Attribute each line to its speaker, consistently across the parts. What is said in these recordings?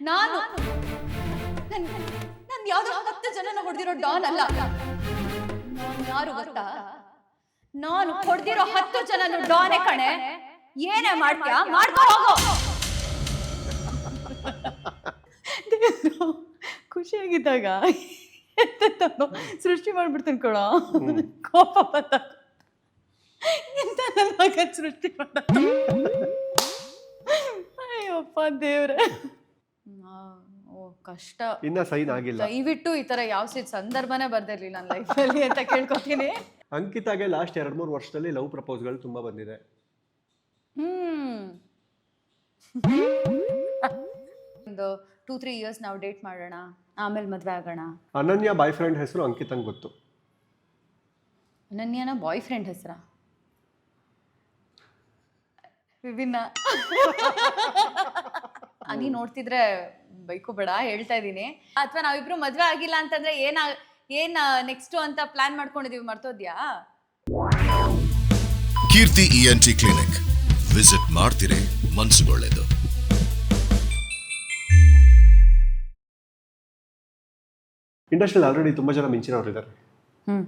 Speaker 1: ನಾನು ನಾನು ಯಾವ್ದೋ ಹತ್ತು ಜನನ ಹೊಡೆದಿರೋ ಡಾನ್ ಅಲ್ಲ. ನಾನು ಯಾರು ಗೊತ್ತಾ? ನಾನು ಹೊಡೆದಿರೋ ಹತ್ತು ಜನನು ಡಾನೆ ಕಣೆ. ಏನೇ ಮಾಡ್ತೀಯಾ? ಮಾಡ್ಕೋ ಹೋಗೋ.
Speaker 2: ಖುಷಿಯಾಗಿದ್ದಾಗ ಸೃಷ್ಟಿ ಮಾಡ್ಬಿಡ್ತಾನೆ ಕೊಡ ಕೋಪ ಬಂದ ಎಂತ ನನ್ನ ಮಗ ಸೃಷ್ಟಿ ಮಾಡ ಅಯ್ಯಪ್ಪ ದೇವ್ರೆ. ಓ ಕಷ್ಟ.
Speaker 3: ಇನ್ನ ಸೈನ್ ಆಗಿಲ್ಲ.
Speaker 2: ದಯವಿಟ್ಟು ಈ ತರ ಯಾವ ಸೀಟ್ ಸಂದರ್ಭನೇ ಬರ್ದಿರ್ಲಿ ನನ್ನ ಲೈಫಲ್ಲಿ ಅಂತ ಕೇಳ್ಕೊತೀನಿ.
Speaker 3: ಅಂಕಿತಾಗೆ ಲಾಸ್ಟ್ ಎರಡ್ ಮೂರು ವರ್ಷದಲ್ಲಿ ಲವ್ ಪ್ರಪೋಸ್ಗಳು ತುಂಬಾ ಬಂದಿದೆ.
Speaker 2: ಹ್ಮ್. ಒಂದು ಟೂ ತ್ರೀ ಇಯರ್ಸ್ ನಾವು ಡೇಟ್ ಮಾಡೋಣ ಆಮೇಲೆ ಮದುವೆ ಆಗೋಣ.
Speaker 3: ಅನನ್ಯ ಬಾಯ್ ಫ್ರೆಂಡ್ ಹೆಸರು ಅಂಕಿತಂಗ್ ಗೊತ್ತು.
Speaker 2: ಅನನ್ಯನ ಬಾಯ್ ಫ್ರೆಂಡ್ ಹೆಸರ? ವಿಭಿನ್ನ. ನೀ ನೋಡ್ತಿದ್ರೆ ಬೈಕು ಬೇಡ ಹೇಳ್ತಾ ಇದ್ದೀನಿ ಅಥವಾ ನಾವಿಬ್ರು ಮದ್ವೆ ಆಗಿಲ್ಲ ಅಂತಂದ್ರೆ ಏನ ಏನ್ ನೆಕ್ಸ್ಟ್ ಅಂತ ಪ್ಲಾನ್ ಮಾಡ್ಕೊಂಡಿದೀವಿ ಮರ್ತೋದ್ಯಾ?
Speaker 4: ಕೀರ್ತಿ ಇಎನ್ಟಿ ಕ್ಲಿನಿಕ್ ವಿಸಿಟ್ ಮಾಡ್ತಿರೇ ಮನ್ಸುಗೊಳ್ಳೆದು
Speaker 3: ಇಂಡಸ್ಟ್ರಿಯಲ್ಲಿ ಆಲ್ರೆಡಿ ತುಂಬ ಜನ ಮಿಂಚಿನವ್ರು ಇದ್ದಾರೆ
Speaker 2: ಹ್ಮ್.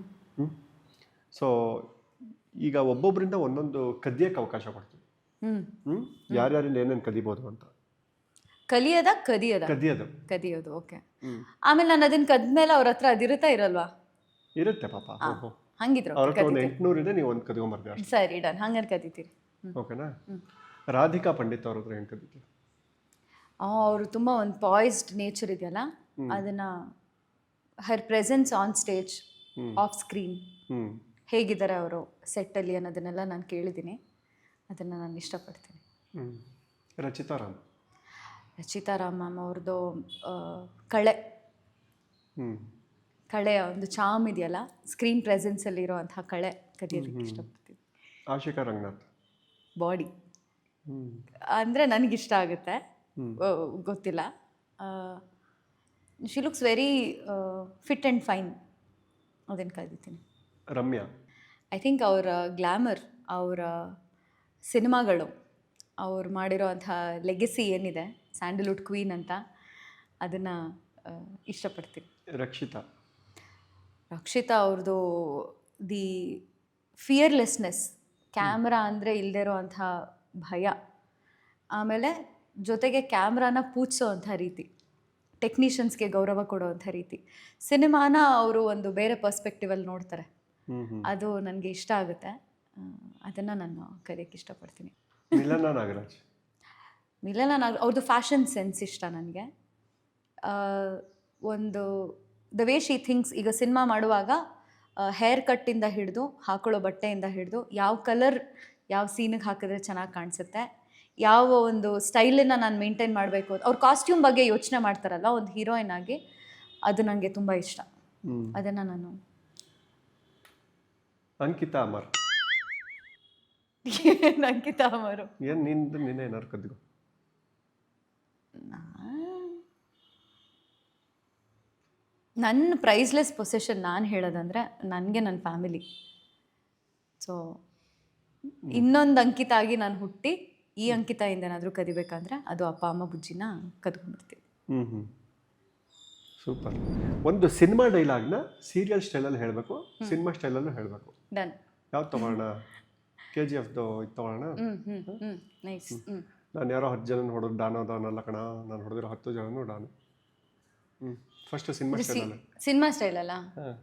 Speaker 3: ಸೊ ಈಗ ಒಬ್ಬೊಬ್ಬರಿಂದ ಒಂದೊಂದು ಕದಿಯಕ್ಕೆ ಅವಕಾಶ ಕೊಡ್ತೀವಿ.
Speaker 2: ಹ್ಮ್.
Speaker 3: ಹ್ಮ್. ಯಾರ್ಯಾರಿಂದ ಏನೇನು ಕದಿಬೋದು ಅಂತ.
Speaker 2: ಕಲಿಯದ ಕದಿಯದ?
Speaker 3: ಕದಿಯೋದು.
Speaker 2: ಕದಿಯೋದು ಓಕೆ. ಆಮೇಲೆ ನಾನು ಅದನ್ನ ಕದ್ಮೇಲೆ ಅವ್ರ ಹತ್ರ ಅದಿರುತ್ತಾ ಇರಲ್ವಾ?
Speaker 3: ಇರುತ್ತೆ ಪಾಪ.
Speaker 2: ಹಂಗಿದ್ರು
Speaker 3: ಅವ್ರ ಹತ್ರ ಒಂದು ಎಂಟ್ನೂರು ಇದೆ ನೀವು ಒಂದು ಕದಿಗೊಂಬರ್ತೀವಿ ಅಷ್ಟೇ.
Speaker 2: ಸರಿ ಡನ್ ಹಂಗಾರೆ ಕದಿತೀರಿ.
Speaker 3: ಓಕೆನಾ? ರಾಧಿಕಾ ಪಂಡಿತ್ ಅವ್ರ ಹತ್ರ ಏನು
Speaker 2: ಅವರು ತುಂಬ ಒಂದು ಪಾಯ್ಸ್ಡ್ ನೇಚರ್ ಇದೆಯಲ್ಲ? ಅದನ್ನ her presence on stage off screen
Speaker 3: ಹ್ಮ್.
Speaker 2: ಹೇಗಿದ್ದಾರೆ ಅವರು ಸೆಟ್ಟಲ್ಲಿ ಅನ್ನೋದನ್ನೆಲ್ಲ ನಾನು ಕೇಳಿದ್ದೀನಿ. ಅದನ್ನು ನಾನು ಇಷ್ಟಪಡ್ತೀನಿ.
Speaker 3: ಹ್ಮ್. ರಚಿತಾ ರಾಮ್.
Speaker 2: ರಚಿತಾ ರಾಮ್ ಮ್ಯಾಮ್ ಅವ್ರದ್ದು ಕಳೆ ಕಳೆಯ ಒಂದು ಚಾಮ್ ಇದೆಯಲ್ಲ ಸ್ಕ್ರೀನ್ ಪ್ರೆಸೆನ್ಸಲ್ಲಿ ಇರುವಂತಹ ಕಳೆ ಕಲಿಯೋದಕ್ಕೆ ಇಷ್ಟಪಡ್ತೀನಿ.
Speaker 3: ಆಶಿಕಾ ರಂಗನಾಥ್.
Speaker 2: ಬಾಡಿ ಅಂದ್ರೆ ನನಗಿಷ್ಟ ಆಗುತ್ತೆ. ಗೊತ್ತಿಲ್ಲ. She looks very fit and fine ಅದನ್ನು ಕಲಿತೀನಿ
Speaker 3: ರಮ್ಯಾ.
Speaker 2: ಐ ಥಿಂಕ್ ಅವರ ಗ್ಲ್ಯಾಮರ್ ಅವರ ಸಿನಿಮಾಗಳು ಅವ್ರು ಮಾಡಿರೋ ಅಂಥ ಲೆಗೆಸಿ ಏನಿದೆ ಸ್ಯಾಂಡಲ್ವುಡ್ ಕ್ವೀನ್ ಅಂತ ಅದನ್ನು ಇಷ್ಟಪಡ್ತೀನಿ.
Speaker 3: ರಕ್ಷಿತಾ.
Speaker 2: ರಕ್ಷಿತಾ ಅವ್ರದ್ದು ದಿ ಫಿಯರ್ಲೆಸ್ನೆಸ್ ಕ್ಯಾಮ್ರಾ ಅಂದರೆ ಇಲ್ಲದೇ ಇರೋವಂಥ ಭಯ. ಆಮೇಲೆ ಜೊತೆಗೆ ಕ್ಯಾಮ್ರಾನ ಪೂಜಿಸೋ ಅಂಥ ರೀತಿ ಟೆಕ್ನಿಷಿಯನ್ಸ್ಗೆ ಗೌರವ ಕೊಡೋವಂಥ ರೀತಿ. ಸಿನಿಮಾನ ಅವರು ಒಂದು ಬೇರೆ ಪರ್ಸ್ಪೆಕ್ಟಿವಲ್ಲಿ ನೋಡ್ತಾರೆ. ಅದು ನನಗೆ ಇಷ್ಟ ಆಗುತ್ತೆ. ಅದನ್ನು ನಾನು ಕರೆಯೋಕ್ಕೆ ಇಷ್ಟಪಡ್ತೀನಿ.
Speaker 3: ಮಿಲನ ನಾಗರಾಜ್.
Speaker 2: ಮಿಲನ ನಾಗರಾಜ್ ಅವ್ರದ್ದು ಫ್ಯಾಷನ್ ಸೆನ್ಸ್ ಇಷ್ಟ ನನಗೆ. ಒಂದು ದ ವೇ ಶಿ ಥಿಂಗ್ಸ್ ಈಗ ಸಿನಿಮಾ ಮಾಡುವಾಗ ಹೇರ್ ಕಟ್ಟಿಂದ ಹಿಡಿದು ಹಾಕೊಳ್ಳೋ ಬಟ್ಟೆಯಿಂದ ಹಿಡಿದು ಯಾವ ಕಲರ್ ಯಾವ ಸೀನಿಗೆ ಹಾಕಿದ್ರೆ ಚೆನ್ನಾಗಿ ಕಾಣಿಸುತ್ತೆ ಯಾವ ಒಂದು ಸ್ಟೈಲನ್ನು ನಾನು ಮೇಂಟೈನ್ ಮಾಡಬೇಕು ಅವ್ರ ಕಾಸ್ಟ್ಯೂಮ್ ಬಗ್ಗೆ ಯೋಚನೆ ಮಾಡ್ತಾರಲ್ಲ ಒಂದು ಹೀರೋಯಿನ್ ಆಗಿ ಅದು ನನಗೆ ತುಂಬ ಇಷ್ಟ. ಅದನ್ನು ನಾನು
Speaker 3: ಅಂಕಿತಾ ಅಮರ್.
Speaker 2: ಅಂಕಿತ ಅವರು
Speaker 3: ಏನು ನಿಂದು ನಿನ್ನೆ ಏನಾರು ಕದ್ದಿಗೋ?
Speaker 2: ನನ್ನ ಪ್ರೈಸ್ಲೆಸ್ ಪೊಸೆಷನ್ ನಾನು ಹೇಳೋದಂದ್ರೆ ನನಗೆ ನನ್ನ ಫ್ಯಾಮಿಲಿ ಸೊ ಇನ್ನೊಂದು ಅಂಕಿತ ಆಗಿ ನಾನು ಹುಟ್ಟಿ ಈ ಅಂಕಿತ ಏನಾದರೂ ಕದಿಬೇಕಂದ್ರೆ ಅದು ಅಪ್ಪ ಅಮ್ಮ ಬುಜ್ಜಿನ ಕದ್ಕೊಂಡ್ಬಿಡ್ತೀವಿ.
Speaker 3: ಹ್ಞೂ ಹ್ಞೂ ಸೂಪರ್. ಒಂದು ಸಿನಿಮಾ ಡೈಲಾಗ್ನ ಸೀರಿಯಲ್ ಸ್ಟೈಲಲ್ಲಿ ಹೇಳಬೇಕು ಸಿನಿಮಾ ಸ್ಟೈಲಲ್ಲೂ ಹೇಳಬೇಕು.
Speaker 2: ಡನ್
Speaker 3: ಯಾವ್ದು ತಗೊಳ್ಳೋಣ ಕೆ ಜಿ ಎಫ್ದು
Speaker 2: ಹ್ಞೂ ನೈಸ್ ಹ್ಞೂ
Speaker 3: ನಾನು ಯಾರೋ ಹತ್ತು ಜನ ಹೊಡೆದು ಡಾನೋ ಡಾನಲ್ಲ ಕಣ ನಾನು ಹೊಡೆದಿರೋ ಹತ್ತು ಜನನು ಡಾನು. ಹ್ಞೂ first cinema style
Speaker 2: cinema style ಅಲ್ಲ.
Speaker 3: ಹಾಂ.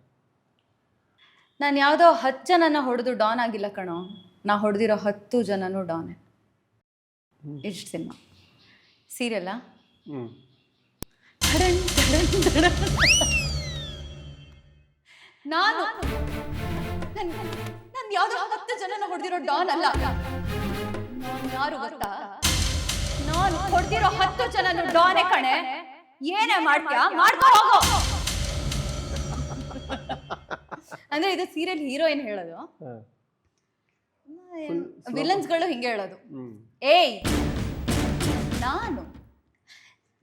Speaker 2: ನಾನು ಯಾವುದೋ ಹತ್ತು ಜನನ ಹೊಡೆದು ಡಾನ್ ಆಗಿಲ್ಲ ಕಣೋ. ನಾ ಹೊಡೆದಿರೋ ಹತ್ತು ಜನನು ಡಾನ್. ಇಷ್ಟು ಸಿನಿಮಾ ಸೀರಿಯಲ್ಲ
Speaker 3: ಹ್ಞೂ
Speaker 1: ನಾನು. ನನ್ ಯಾವ್ದೋ ಹತ್ತು ಜನನ ಹೊಡೆದಿರೋ ಡಾನ್ ಅಲ್ಲ. ನಾನ್ ಯಾರು ಗೊತ್ತಾ? ನಾನು ಹೊಡೆದಿರೋ ಹತ್ತು ಜನನು ಡಾನೆ ಕಣೆ. ಏನೇ ಮಾಡ್ತೀಯಾ? ಮಾಡ್ಕೋ ಹೋಗೋ.
Speaker 2: ಅಂದ್ರೆ ಇದು ಸೀರಿಯಲ್ ಹೀರೋಯಿನ್ ಹೇಳೋದು?
Speaker 3: ವಿಲನ್ಸ್
Speaker 2: ವಿಲನ್ಸ್ಗಳು ಹಿಂಗೆ ಹೇಳೋದು. ಏಯ್ ನಾನು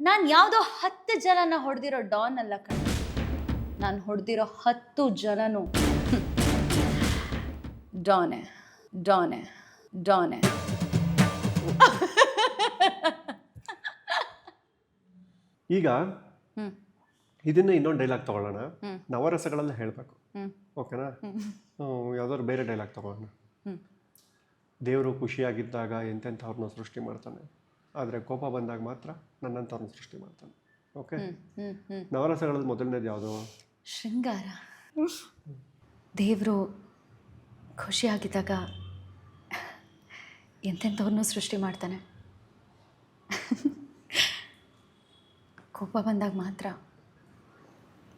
Speaker 2: ನಾನು ಯಾವುದೋ ಹತ್ತು ಜನನ ಹೊಡೆದಿರೋ ಡಾನ್ ಅಲ್ಲ ಕಣೆ. ನಾನು ಹೊಡೆದಿರೋ ಹತ್ತು ಜನನು ಡಾನೆ Done. Done.
Speaker 3: ಈಗ ಇದನ್ನ ಇನ್ನೊಂದು ಡೈಲಾಗ್ ತಗೊಳ್ಳೋಣ. ನವರಸಗಳಲ್ಲ ಹೇಳಬೇಕು. ಓಕೆನಾ? ಯಾವ್ದಾದ್ರು ಬೇರೆ ಡೈಲಾಗ್ ತಗೊಳ್ಳೋಣ. ದೇವರು ಖುಷಿಯಾಗಿದ್ದಾಗ ಎಂತೆಂಥವ್ರನ್ನ ಸೃಷ್ಟಿ ಮಾಡ್ತಾನೆ. ಆದರೆ ಕೋಪ ಬಂದಾಗ ಮಾತ್ರ ನನ್ನಂಥವ್ರನ್ನ ಸೃಷ್ಟಿ ಮಾಡ್ತಾನೆ. ಓಕೆ? ನವರಸಗಳಲ್ಲಿ ಮೊದಲನೇದು ಯಾವುದು?
Speaker 2: ಶೃಂಗಾರ. ದೇವರು ಖುಷಿಯಾಗಿದ್ದಾಗ ಎಂತೆಂಥವ್ರನ್ನೂ ಸೃಷ್ಟಿ ಮಾಡ್ತಾನೆ. ಕೋಪ ಬಂದಾಗ ಮಾತ್ರ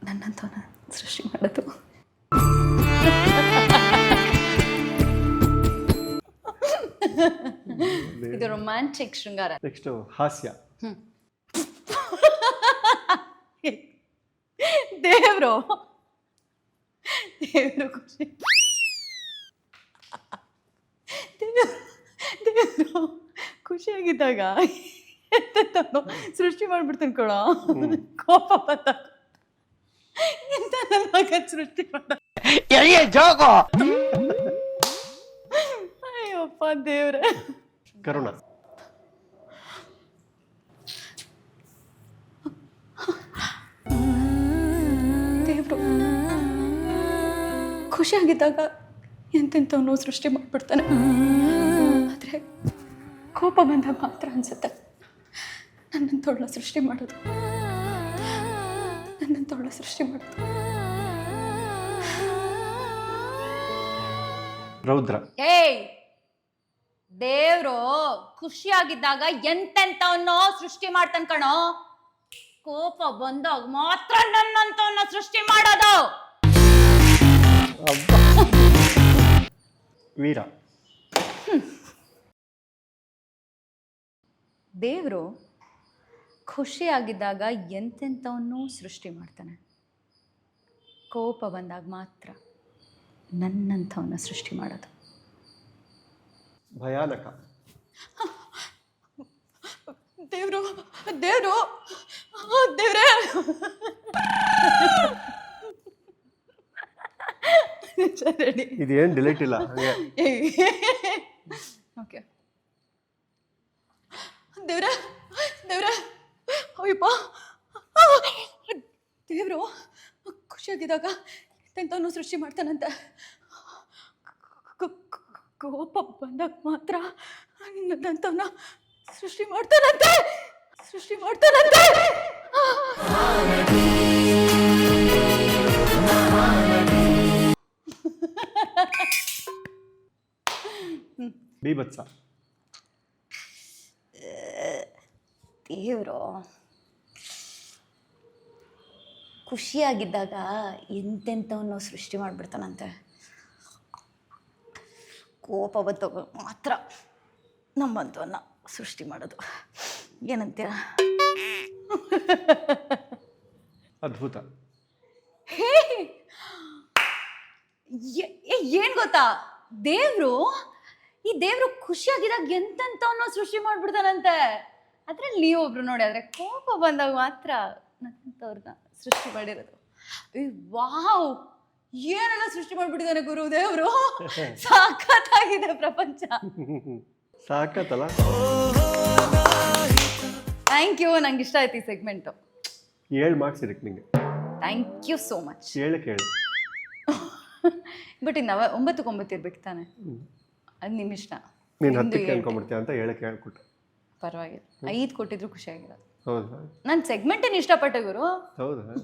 Speaker 2: ನನ್ನಂಥವನ್ನ ಸೃಷ್ಟಿ ಮಾಡೋದು. ಇದು ರೊಮ್ಯಾಂಟಿಕ್ ಶೃಂಗಾರ.
Speaker 3: ನೆಕ್ಸ್ಟ್ ಹಾಸ್ಯ.
Speaker 2: ದೇವ್ರು. ದೇವ್ರು ಖುಷಿ ದೇವ್ರು ದೇವ್ರು ಖುಷಿಯಾಗಿದ್ದಾಗ ಸೃಷ್ಟಿ ಮಾಡ್ಬಿಡ್ತಾನೆ ಕೊಡ ಕೋಪ ಬಂದ ಎಂತ ನನ್ನ ಮಗ ಸೃಷ್ಟಿ ಮಾಡ ಅಯ್ಯಪ್ಪ ದೇವ್ರೆ.
Speaker 3: ಕರುಣ.
Speaker 2: ದೇವ್ರು ಖುಷಿಯಾಗಿದ್ದಾಗ ಎಂತೆಂಥವನು ಸೃಷ್ಟಿ ಮಾಡಿಬಿಡ್ತಾನೆ. ಆದರೆ ಕೋಪ ಬಂದಾಗ ಮಾತ್ರ ಅನ್ಸುತ್ತೆ. ನನ್ನಂಥವಳನ್ನ ಸೃಷ್ಟಿ ಮಾಡೋದು. ನನ್ನಂಥವಳನ್ನ ಸೃಷ್ಟಿ ಮಾಡೋದು.
Speaker 3: ರೌದ್ರ.
Speaker 1: ಏಯ್! ದೇವ್ರು ಖುಷಿಯಾಗಿದ್ದಾಗ ಎಂತೆಂತವನ್ನೋ ಸೃಷ್ಟಿ ಮಾಡ್ತಾನ ಕಣೋ? ಕೋಪ ಬಂದಾಗ ಮಾತ್ರ ನನ್ನಂತವನ್ನ ಸೃಷ್ಟಿ ಮಾಡೋದು.
Speaker 3: ವೀರ.
Speaker 2: ದೇವರು ಖುಷಿಯಾಗಿದ್ದಾಗ ಎಂತೆಂಥವನ್ನೂ ಸೃಷ್ಟಿ ಮಾಡ್ತಾನೆ. ಕೋಪ ಬಂದಾಗ ಮಾತ್ರ ನನ್ನಂಥವನ್ನ ಸೃಷ್ಟಿ ಮಾಡೋದು.
Speaker 3: ಭಯಾನಕ.
Speaker 2: ದೇವರು ದೇವರು ದೇವ್ರೇ. ರೆಡಿ
Speaker 3: ಇದೇನು ಡಿಲೀಟ್ ಇಲ್ಲ
Speaker 2: ಓಕೆ ದೇವ್ರ ದೇವ್ರ, ಅಯ್ಯಪ್ಪ. ದೇವರು ಖುಷಿಯಾಗಿದ್ದಾಗ ಎಂಥವನು ಸೃಷ್ಟಿ ಮಾಡ್ತಾನಂತೆ. ಕೋಪ ಬಂದಾಗ ಮಾತ್ರ ನನ್ನಂಥವನ್ನ ಸೃಷ್ಟಿ ಮಾಡ್ತಾನಂತೆ. ಸೃಷ್ಟಿ ಮಾಡ್ತಾನಂತೆ.
Speaker 3: ಬೀಭತ್ಸ.
Speaker 2: ದೇವರು. ಖುಷಿಯಾಗಿದ್ದಾಗ ಎಂತೆಂಥವನ್ನು ಸೃಷ್ಟಿ ಮಾಡಿಬಿಡ್ತಾನಂತೆ. ಕೋಪ ಬಂದಾಗ ಮಾತ್ರ ನಮ್ಮಂಥವನ್ನ ಸೃಷ್ಟಿ ಮಾಡೋದು. ಏನಂತೀರ?
Speaker 3: ಅದ್ಭುತ.
Speaker 2: ಏನು ಗೊತ್ತಾ? ದೇವರು ಈ ದೇವರು ಖುಷಿಯಾಗಿದ್ದಾಗ ಎಂತೆಂಥವನ್ನೋ ಸೃಷ್ಟಿ ಮಾಡ್ಬಿಡ್ತಾನಂತೆ. ಅದ್ರಲ್ಲಿ ನೀವೊಬ್ರು ನೋಡಿ ಆದರೆ ಕೋಪ ಬಂದಾಗ ಮಾತ್ರ ನನ್ನಂಥವ್ರನ್ನ ಸೃಷ್ಟಿ ಮಾಡಿರೋದು. ವಾವ್! ಏನೆಲ್ಲ ಸೃಷ್ಟಿ ಮಾಡ್ಬಿಟ್ಟಿದ್ದಾನೆ ಗುರುದೇವರು? ಸಾಕತ್ತಾಗಿದೆ ಪ್ರಪಂಚ.
Speaker 3: ಸಾಕತ್ತಲ್ಲ?
Speaker 2: ಥ್ಯಾಂಕ್ ಯು ನಂಗೆ ಇಷ್ಟ ಆಯ್ತು ಈ ಸೆಗ್ಮೆಂಟು
Speaker 3: ಏಳು ಮಾರ್ಕ್ಸ್ ಇರಕ್ಕೆ ನಿಮಗೆ
Speaker 2: ಥ್ಯಾಂಕ್ ಯು ಸೋ ಮಚ್
Speaker 3: ಹೇಳಿ ಕೇಳಿ.
Speaker 2: ಬಟ್ ಇನ್ನು ಒಂಬತ್ತಕ್ಕೆ ಒಂಬತ್ತು ಇರ್ಬೇಕು ತಾನೆ. ಅದು ನಿಮ್ಮ ಇಷ್ಟ
Speaker 3: ನೀನು ಹತ್ತಕ್ಕೆ
Speaker 2: ಏಳು.
Speaker 3: ಅನ್ಕೊಂಬಿಡ್ತೀಯ ಅಂತ ಹೇಳಕ್ಕೆ ಹೇಳ್ಕೊಟ್ಟೆ
Speaker 2: ಪರವಾಗಿಲ್ಲ. ಐದು ಕೊಟ್ಟಿದ್ರು ಖುಷಿಯಾಗಿರೋದು.
Speaker 3: ಹೌದಾ.
Speaker 2: ನಾನು ಸೆಗ್ಮೆಂಟೇನು ಇಷ್ಟಪಟ್ಟೆ ಗುರು.
Speaker 3: ಹೌದಾ.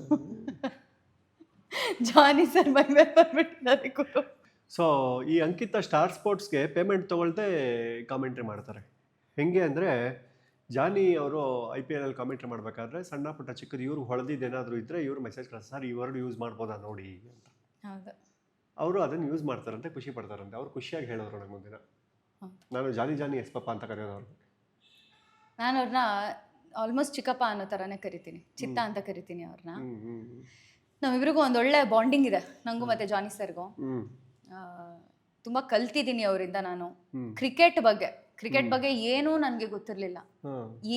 Speaker 2: ಜಾನಿ ಸರ್ ಮೈ ಮೇಲೆ ಬಂದ್ಬಿಟ್ಟಿದ್ದಾರೆ ಗುರು.
Speaker 3: ಸೊ ಈ ಅಂಕಿತ ಸ್ಟಾರ್ ಸ್ಪೋರ್ಟ್ಸ್ಗೆ ಪೇಮೆಂಟ್ ತೊಗೊಳ್ದೆ ಕಾಮೆಂಟ್ರಿ ಮಾಡ್ತಾರೆ. ಹೆಂಗೆ ಅಂದರೆ ಜಾನಿ ಅವರು ಐ ಪಿ ಎಲ್ ಅಲ್ಲಿ ಕಾಮೆಂಟ್ರಿ ಮಾಡಬೇಕಾದ್ರೆ ಸಣ್ಣ ಪುಟ್ಟ ಚಿಕ್ಕದು ಇವ್ರು ಹೊಳೆದಿದ್ದೇನಾದರೂ ಇದ್ದರೆ ಇವರು ಮೆಸೇಜ್ ಕಳಿಸ್ತಾರೆ ಸರ್ ಈ ವರ್ಡ್ ಯೂಸ್ ಮಾಡ್ಬೋದಾ ನೋಡಿ? ಅಂತ.
Speaker 2: ಹೌದು.
Speaker 3: ಅವರು ಅದನ್ನು ಯೂಸ್ ಮಾಡ್ತಾರಂತೆ ಖುಷಿ ಪಡ್ತಾರಂತೆ. ಅವ್ರು ಖುಷಿಯಾಗಿ ಹೇಳೋರು ನಂಗೆ
Speaker 2: ಮುಂದಿನ
Speaker 3: ನಾನು ಜಾನಿ ಜಾನಿ ಎಸ್ ಪಪ್ಪ ಅಂತ ಕರೆಯೋದು ಅವ್ರು
Speaker 2: ನಾನು ಅವ್ರನ್ನ ಆಲ್ಮೋಸ್ಟ್ ಚಿಕ್ಕಪ್ಪ ಅನ್ನೋ ಥರನೇ ಕರಿತೀನಿ. ಚಿತ್ತ ಅಂತ ಕರಿತೀನಿ ಅವ್ರನ್ನ
Speaker 3: ನಾವಿಬ್ರಿಗೂ ಒಂದು
Speaker 2: ನಮ್ಮಿಬ್ರಿಗೂ ಒಂದೊಳ್ಳೆ ಬಾಂಡಿಂಗ್ ಇದೆ. ನಂಗೂ ಮತ್ತೆ ಜಾನಿ ಸರ್ಗೂ. ತುಂಬ ಕಲ್ತಿದ್ದೀನಿ ಅವರಿಂದ ನಾನು. ಕ್ರಿಕೆಟ್ ಬಗ್ಗೆ. ಕ್ರಿಕೆಟ್ ಬಗ್ಗೆ ಏನೂ ನನಗೆ ಗೊತ್ತಿರಲಿಲ್ಲ.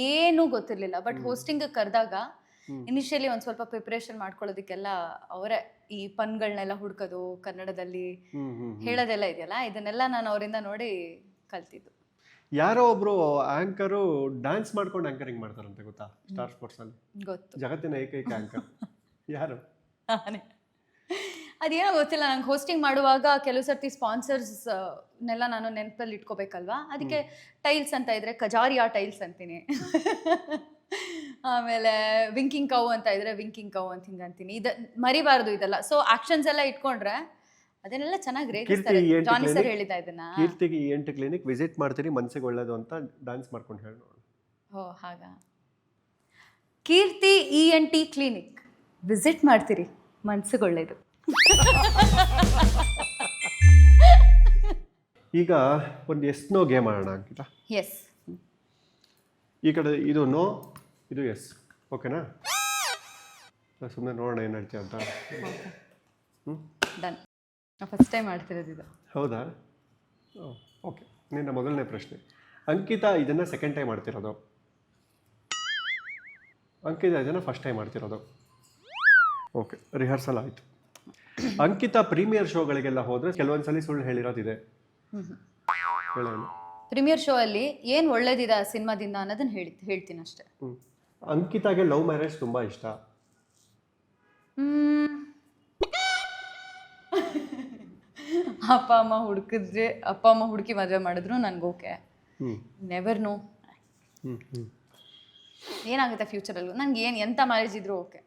Speaker 2: ಏನೂ ಗೊತ್ತಿರಲಿಲ್ಲ. ಬಟ್ ಹೋಸ್ಟಿಂಗ್ ಕರೆದಾಗ ಇನಿಷಿಯಲಿ ಒಂದು ಸ್ವಲ್ಪ ಪ್ರಿಪ್ರೇಷನ್ ಮಾಡ್ಕೊಳ್ಳೋದಕ್ಕೆಲ್ಲ ಅವರೇ ಈ ಪನ್ಗಳನ್ನೆಲ್ಲ ಹುಡ್ಕೋದು ಕನ್ನಡದಲ್ಲಿ ಹೇಳೋದೆಲ್ಲ ಇದೆಯಲ್ಲ? ಇದನ್ನೆಲ್ಲ ನಾನು ಅವರಿಂದ ನೋಡಿ ಕಲ್ತಿದ್ದು.
Speaker 3: ಯಾರೋ ಒಬ್ರು ಆಂಕರು ಡ್ಯಾನ್ಸ್ ಮಾಡ್ಕೊಂಡು ಆಂಕರಿಂಗ್ ಮಾಡ್ತಾರಂತೆ ಗೊತ್ತಾ? ಸ್ಟಾರ್ ಸ್ಪೋರ್ಟ್ಸ್ ಅಲ್ಲಿ.
Speaker 2: ಗೊತ್ತು.
Speaker 3: ಜಗತ್ತಿನ ಏಕೈಕ ಆಂಕರ್ ಯಾರು?
Speaker 2: ಅದೇನೋ ಗೊತ್ತಿಲ್ಲ ನಂಗೆ ಹೋಸ್ಟಿಂಗ್ ಮಾಡುವಾಗ ಕೆಲವು ಸರ್ತಿ ಸ್ಪಾನ್ಸರ್ಸ್ ನೆಲ್ಲ ನಾನು ನೆನಪಲ್ಲಿ ಇಟ್ಕೋಬೇಕಲ್ವಾ? ಅದಕ್ಕೆ ಟೈಲ್ಸ್ ಅಂತ ಇದ್ರೆ ಕಜಾರಿಯಾ ಟೈಲ್ಸ್ ಅಂತೀನಿ. ಆಮೇಲೆ ವಿಂಕಿಂಗ್ ಕೌ ಅಂತ ಇದ್ರೆ ವಿಂಕಿಂಗ್ ಕೌ ಅಂತ ಹಿಂಗೆ ಅಂತೀನಿ ಇದು ಮರಿಬಾರ್ದು ಇದೆಲ್ಲ. ಸೊ ಆಕ್ಷನ್ಸ್ ಎಲ್ಲ ಇಟ್ಕೊಂಡ್ರೆ ಅದನ್ನೆಲ್ಲ ಚೆನ್ನಾಗಿ ರೇಗಿಸ್ತಾರೆ.
Speaker 3: Keerthi ENT
Speaker 2: Johnny sir
Speaker 3: clinic?
Speaker 2: ಹೇಳಿದ ಇದನ್ನ.
Speaker 3: ಕೀರ್ತಿಗೆ ಈ ಎಂಟು ಕ್ಲಿನಿಕ್ ವಿಸಿಟ್ ಮಾಡ್ತೀನಿ ಮನ್ಸಿಗೆ ಒಳ್ಳೇದು ಅಂತ ಡ್ಯಾನ್ಸ್ ಮಾಡ್ಕೊಂಡು ಹೇಳಿ ನೋಡು
Speaker 2: ಓ ಹಾಗ? Keerthi E N T clinic visit ಮಾಡ್ತೀರಿ ಮನ್ಸಿಗೆ ಒಳ್ಳೇದು.
Speaker 3: ಈಗ ಒಂದು ಎಸ್ ನೋ ಗೇಮ್ ಆಡೋಣ ಅಂತ
Speaker 2: ಎಸ್
Speaker 3: ಈ ಕಡೆ ಇದು ನೋ ಇದು ಎಸ್. ಓಕೆನಾ? ಸುಮ್ಮನೆ ನೋಡೋಣ ಏನು ಹೇಳ್ತೀಯ ಅಂತ. ಹ್ಞೂ
Speaker 2: ಡನ್ ಫಸ್ಟ್ ಟೈಮ್ ಮಾಡ್ತಿರೋದು ಇದು.
Speaker 3: ಹೌದಾ? ಓಕೆ ನಿನ್ನ ಮೊದಲನೇ ಪ್ರಶ್ನೆ. ಅಂಕಿತಾ ಇದನ್ನು ಸೆಕೆಂಡ್ ಟೈಮ್ ಮಾಡ್ತಿರೋದು. ಅಂಕಿತ ಇದನ್ನು ಫಸ್ಟ್ ಟೈಮ್ ಮಾಡ್ತಿರೋದು. ಓಕೆ ರಿಹರ್ಸಲ್ ಆಯಿತು. ಅಂಕಿತಾ ಪ್ರೀಮಿಯರ್ ಶೋಗಳಿಗೆಲ್ಲ ಹೋದರೆ ಕೆಲವೊಂದ್ಸಲಿ ಸುಳ್ಳು ಹೇಳಿರೋದಿದೆ. ಹೇಳೋಣ.
Speaker 2: ಪ್ರೀಮಿಯರ್ ಶೋ ಅಲ್ಲಿ ಏನು ಒಳ್ಳೇದಿದೆ ಆ ಸಿನಿಮಾದಿಂದ ಅನ್ನೋದನ್ನ ಹೇಳಿ ಹೇಳ್ತೀನಿ ಅಷ್ಟೇ.
Speaker 3: ಅಂಕಿತಾಗೆ ಲವ್ ಮ್ಯಾರೇಜ್ ತುಂಬ ಇಷ್ಟ.
Speaker 2: ಹ್ಮ್. ಅಪ್ಪ ಅಮ್ಮ ಹುಡುಕಿದ್ರೆ ಅಪ್ಪ ಅಮ್ಮ ಹುಡುಕಿ ಮದುವೆ ಮಾಡಿದ್ರು ನನ್ಗೆ ಓಕೆ. ನೆವರ್ ನೋ ಏನಾಗುತ್ತೆ ಫ್ಯೂಚರಲ್ಲೂ ನನಗೆ ಏನು ಎಂಥ ಮ್ಯಾರೇಜ್ ಇದ್ರೂ ಓಕೆ.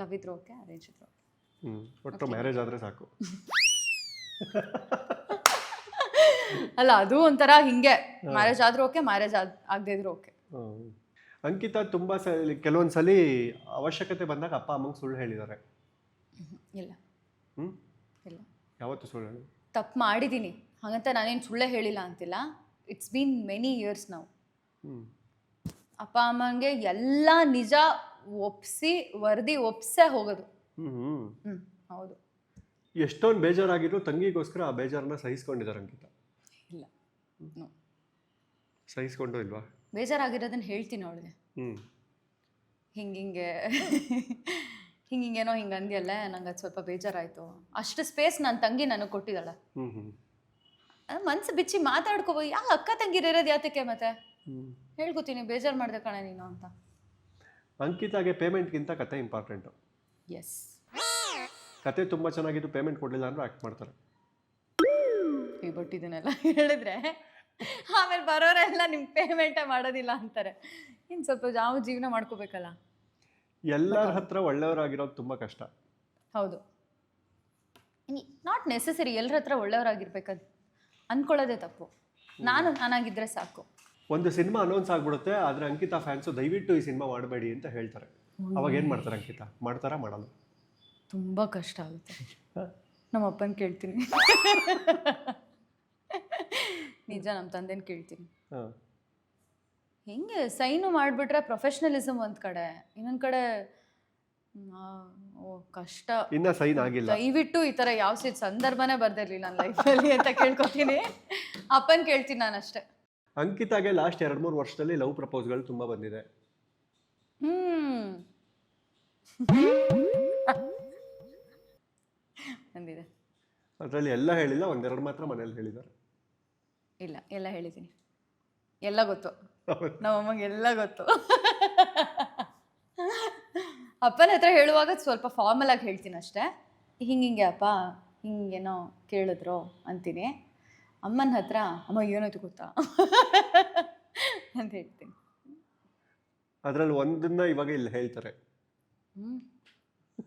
Speaker 2: ಲವ್ ಇದ್ರು ಓಕೆ ಅರೇಂಜ್ ಇದ್ರು
Speaker 3: ಒಟ್ಟು ಮ್ಯಾರೇಜ್ ಆದರೆ ಸಾಕು.
Speaker 2: ಅಲ್ಲ ಅದು ಒಂಥರ ಹಿಂಗೆ. ಮ್ಯಾರೇಜ್ ಆದ್ರೂ ಓಕೆ ಮ್ಯಾರೇಜ್ ಆದ ಆಗದೆ ಇದ್ರು ಓಕೆ.
Speaker 3: ಅಂಕಿತ ತುಂಬ ಸಲ ಕೆಲವೊಂದು ಸಲ ಅವಶ್ಯಕತೆ ಬಂದಾಗ ಅಪ್ಪ ಅಮ್ಮಂಗೆ ಸುಳ್ಳು ಹೇಳಿದ್ದಾರೆ.
Speaker 2: ಇಲ್ಲ.
Speaker 3: ಹ್ಞೂ
Speaker 2: ಇಲ್ಲ
Speaker 3: ಯಾವತ್ತು ಸುಳ್ಳು ಹೇಳಿ?
Speaker 2: ತಪ್ಪು ಮಾಡಿದ್ದೀನಿ. ಹಾಗಂತ ನಾನೇನು ಸುಳ್ಳೇ ಹೇಳಿಲ್ಲ ಅಂತಿಲ್ಲ. ಇಟ್ಸ್ ಬೀನ್ ಮೆನಿ ಇಯರ್ಸ್ ನಾವು ಅಪ್ಪ ಅಮ್ಮಂಗೆ ಎಲ್ಲ ನಿಜ ಒಪ್ಸಿ ವರದಿ ಒಪ್ಸೇ ಹೋಗೋದು.
Speaker 3: ಹ್ಞೂ
Speaker 2: ಹೌದು.
Speaker 3: ಎಷ್ಟೊಂದು ಬೇಜಾರಾಗಿದ್ರು ತಂಗಿಗೋಸ್ಕರ ಆ ಬೇಜಾರನ್ನ ಸಹಿಸ್ಕೊಂಡಿದ್ದಾರೆ ಅಂಕಿತ.
Speaker 2: ಇಲ್ಲ. ನೋ
Speaker 3: ಸಹಿಸ್ಕೊಂಡು ಇಲ್ವಾ?
Speaker 2: ಬೇಜಾರಾಗಿರೋದನ್ನ ಹೇಳ್ತೀನಿ ಅವಳಿಗೆ.
Speaker 3: ಹ್ಞೂ
Speaker 2: ಹಿಂಗೆ ಹಿಂಗಿಂಗೇನೋ ಹಿಂಗೆ ಅಂದ್ಯಲ್ಲ ನಂಗೆ ಅದು ಸ್ವಲ್ಪ ಬೇಜಾರಾಯಿತು. ಅಷ್ಟು ಸ್ಪೇಸ್ ನನ್ನ ತಂಗಿ ನನಗೆ ಕೊಟ್ಟಿದ್ದಾಳ. ಮನ್ಸು ಬಿಚ್ಚಿ ಮಾತಾಡ್ಕೋಬೋದು ಯಾವ ಅಕ್ಕ ತಂಗಿರಿರೋದು ಯಾತಕ್ಕೆ ಮತ್ತೆ? ಹೇಳ್ಕೊತೀನಿ ಬೇಜಾರು ಮಾಡಿದೆ ಕಣೆ ನೀನು ಅಂತ.
Speaker 3: ಅಂಕಿತಾಗೆ ಪೇಮೆಂಟ್ಗಿಂತ ಕತೆ ಇಂಪಾರ್ಟೆಂಟು
Speaker 2: ಎಸ್
Speaker 3: ಕತೆ ತುಂಬ ಚೆನ್ನಾಗಿದ್ದು ಪೇಮೆಂಟ್ ಕೊಡಲಿಲ್ಲ ಅಂದ್ರೆ ಆಕ್ಟ್ ಮಾಡ್ತಾರೆ.
Speaker 2: ಈ ಬಟ್ ಇದನ್ನೆಲ್ಲ ಹೇಳಿದ್ರೆ ಆಮೇಲೆ ಬರೋರೆಲ್ಲ ನಿಮ್ಗೆ ಪೇಮೆಂಟೇ ಮಾಡೋದಿಲ್ಲ ಅಂತಾರೆ. ಇನ್ನು ಸ್ವಲ್ಪ ನಾವು ಜೀವನ ಮಾಡ್ಕೋಬೇಕಲ್ಲ.
Speaker 3: ಎಲ್ಲರ ಹತ್ರ ಒಳ್ಳೆಯವರಾಗಿರೋದು ತುಂಬ ಕಷ್ಟ.
Speaker 2: ಹೌದು. ನಾಟ್ ನೆಸೆಸರಿ ಎಲ್ಲರ ಹತ್ರ ಒಳ್ಳೆಯವರಾಗಿರ್ಬೇಕಂತ. ಅಂದ್ಕೊಳ್ಳೋದೇ ತಪ್ಪು. ನಾನು ನಾನಾಗಿದ್ರೆ ಸಾಕು.
Speaker 3: ಒಂದು ಸಿನಿಮಾ ಅನೌನ್ಸ್ ಆಗ್ಬಿಡುತ್ತೆ ಆದರೆ ಅಂಕಿತಾ ಫ್ಯಾನ್ಸು ದಯವಿಟ್ಟು ಈ ಸಿನಿಮಾ ಮಾಡಬೇಡಿ ಅಂತ ಹೇಳ್ತಾರೆ. ಅವಾಗ ಏನು ಮಾಡ್ತಾರೆ ಅಂಕಿತಾ? ಮಾಡ್ತಾರಾ ಮಾಡಲ್ಲ?
Speaker 2: ತುಂಬ ಕಷ್ಟ ಆಗುತ್ತೆ. ನಮ್ಮ ಅಪ್ಪನ ಕೇಳ್ತೀನಿ. ನಿಜ ನಮ್ಮ ತಂದೆನ ಕೇಳ್ತೀನಿ.
Speaker 3: ಹಾಂ.
Speaker 2: ಹೆಂಗೆ ಸೈನು ಮಾಡಿಬಿಟ್ರೆ ಪ್ರೊಫೆಷ್ನಲಿಸಮ್ ಒಂದು ಕಡೆ ಇನ್ನೊಂದು ಕಡೆ ಓ ಕಷ್ಟ.
Speaker 3: ಇನ್ನ ಸೈನ್ ಆಗಿಲ್ಲ.
Speaker 2: ದಯವಿಟ್ಟು ಈ ಥರ ಯಾವ ಸಿ ಸಂದರ್ಭನೇ ಬರ್ದಿರ್ಲಿ ನನ್ನ ಲೈಫಲ್ಲಿ ಅಂತ ಕೇಳ್ಕೊತೀನಿ. ಅಪ್ಪನ ಕೇಳ್ತೀನಿ ನಾನು ಅಷ್ಟೇ.
Speaker 3: ಅಂಕಿತಾಗೆ ಲಾಸ್ಟ್ ಎರಡು ಮೂರು ವರ್ಷದಲ್ಲಿ ಲವ್ ಪ್ರಪೋಸ್ಗಳು ತುಂಬ ಬಂದಿದೆ.
Speaker 2: ಹ್ಮ್. ಬಂದಿದೆ.
Speaker 3: ಅದರಲ್ಲಿ ಎಲ್ಲ ಹೇಳಿಲ್ಲ ಒಂದೆರಡು ಮಾತ್ರ ಮನೇಲಿ ಹೇಳಿದ್ದಾರೆ.
Speaker 2: ಇಲ್ಲ ಎಲ್ಲ ಹೇಳಿದ್ದೀನಿ. ಎಲ್ಲ ಗೊತ್ತು. ನಮ್ಮಮ್ಮಗೆ ಎಲ್ಲ ಗೊತ್ತು. ಅಪ್ಪನ ಹತ್ರ ಹೇಳುವಾಗ ಸ್ವಲ್ಪ ಫಾರ್ಮಲ್ ಆಗಿ ಹೇಳ್ತೀನಿ ಅಷ್ಟೇ. ಹಿಂಗೆ ಅಪ್ಪ ಹಿಂಗೇನೋ ಕೇಳಿದ್ರು ಅಂತೀನಿ. ಅಮ್ಮನ ಹತ್ರ ಅಮ್ಮ ಏನಾಯ್ತು ಗೊತ್ತಾ? ಅಂತ ಹೇಳ್ತೀನಿ.
Speaker 3: ಅದರಲ್ಲಿ ಒಂದನ್ನ ಇವಾಗ ಇಲ್ಲಿ ಹೇಳ್ತಾರೆ.
Speaker 2: ಹ್ಮ್.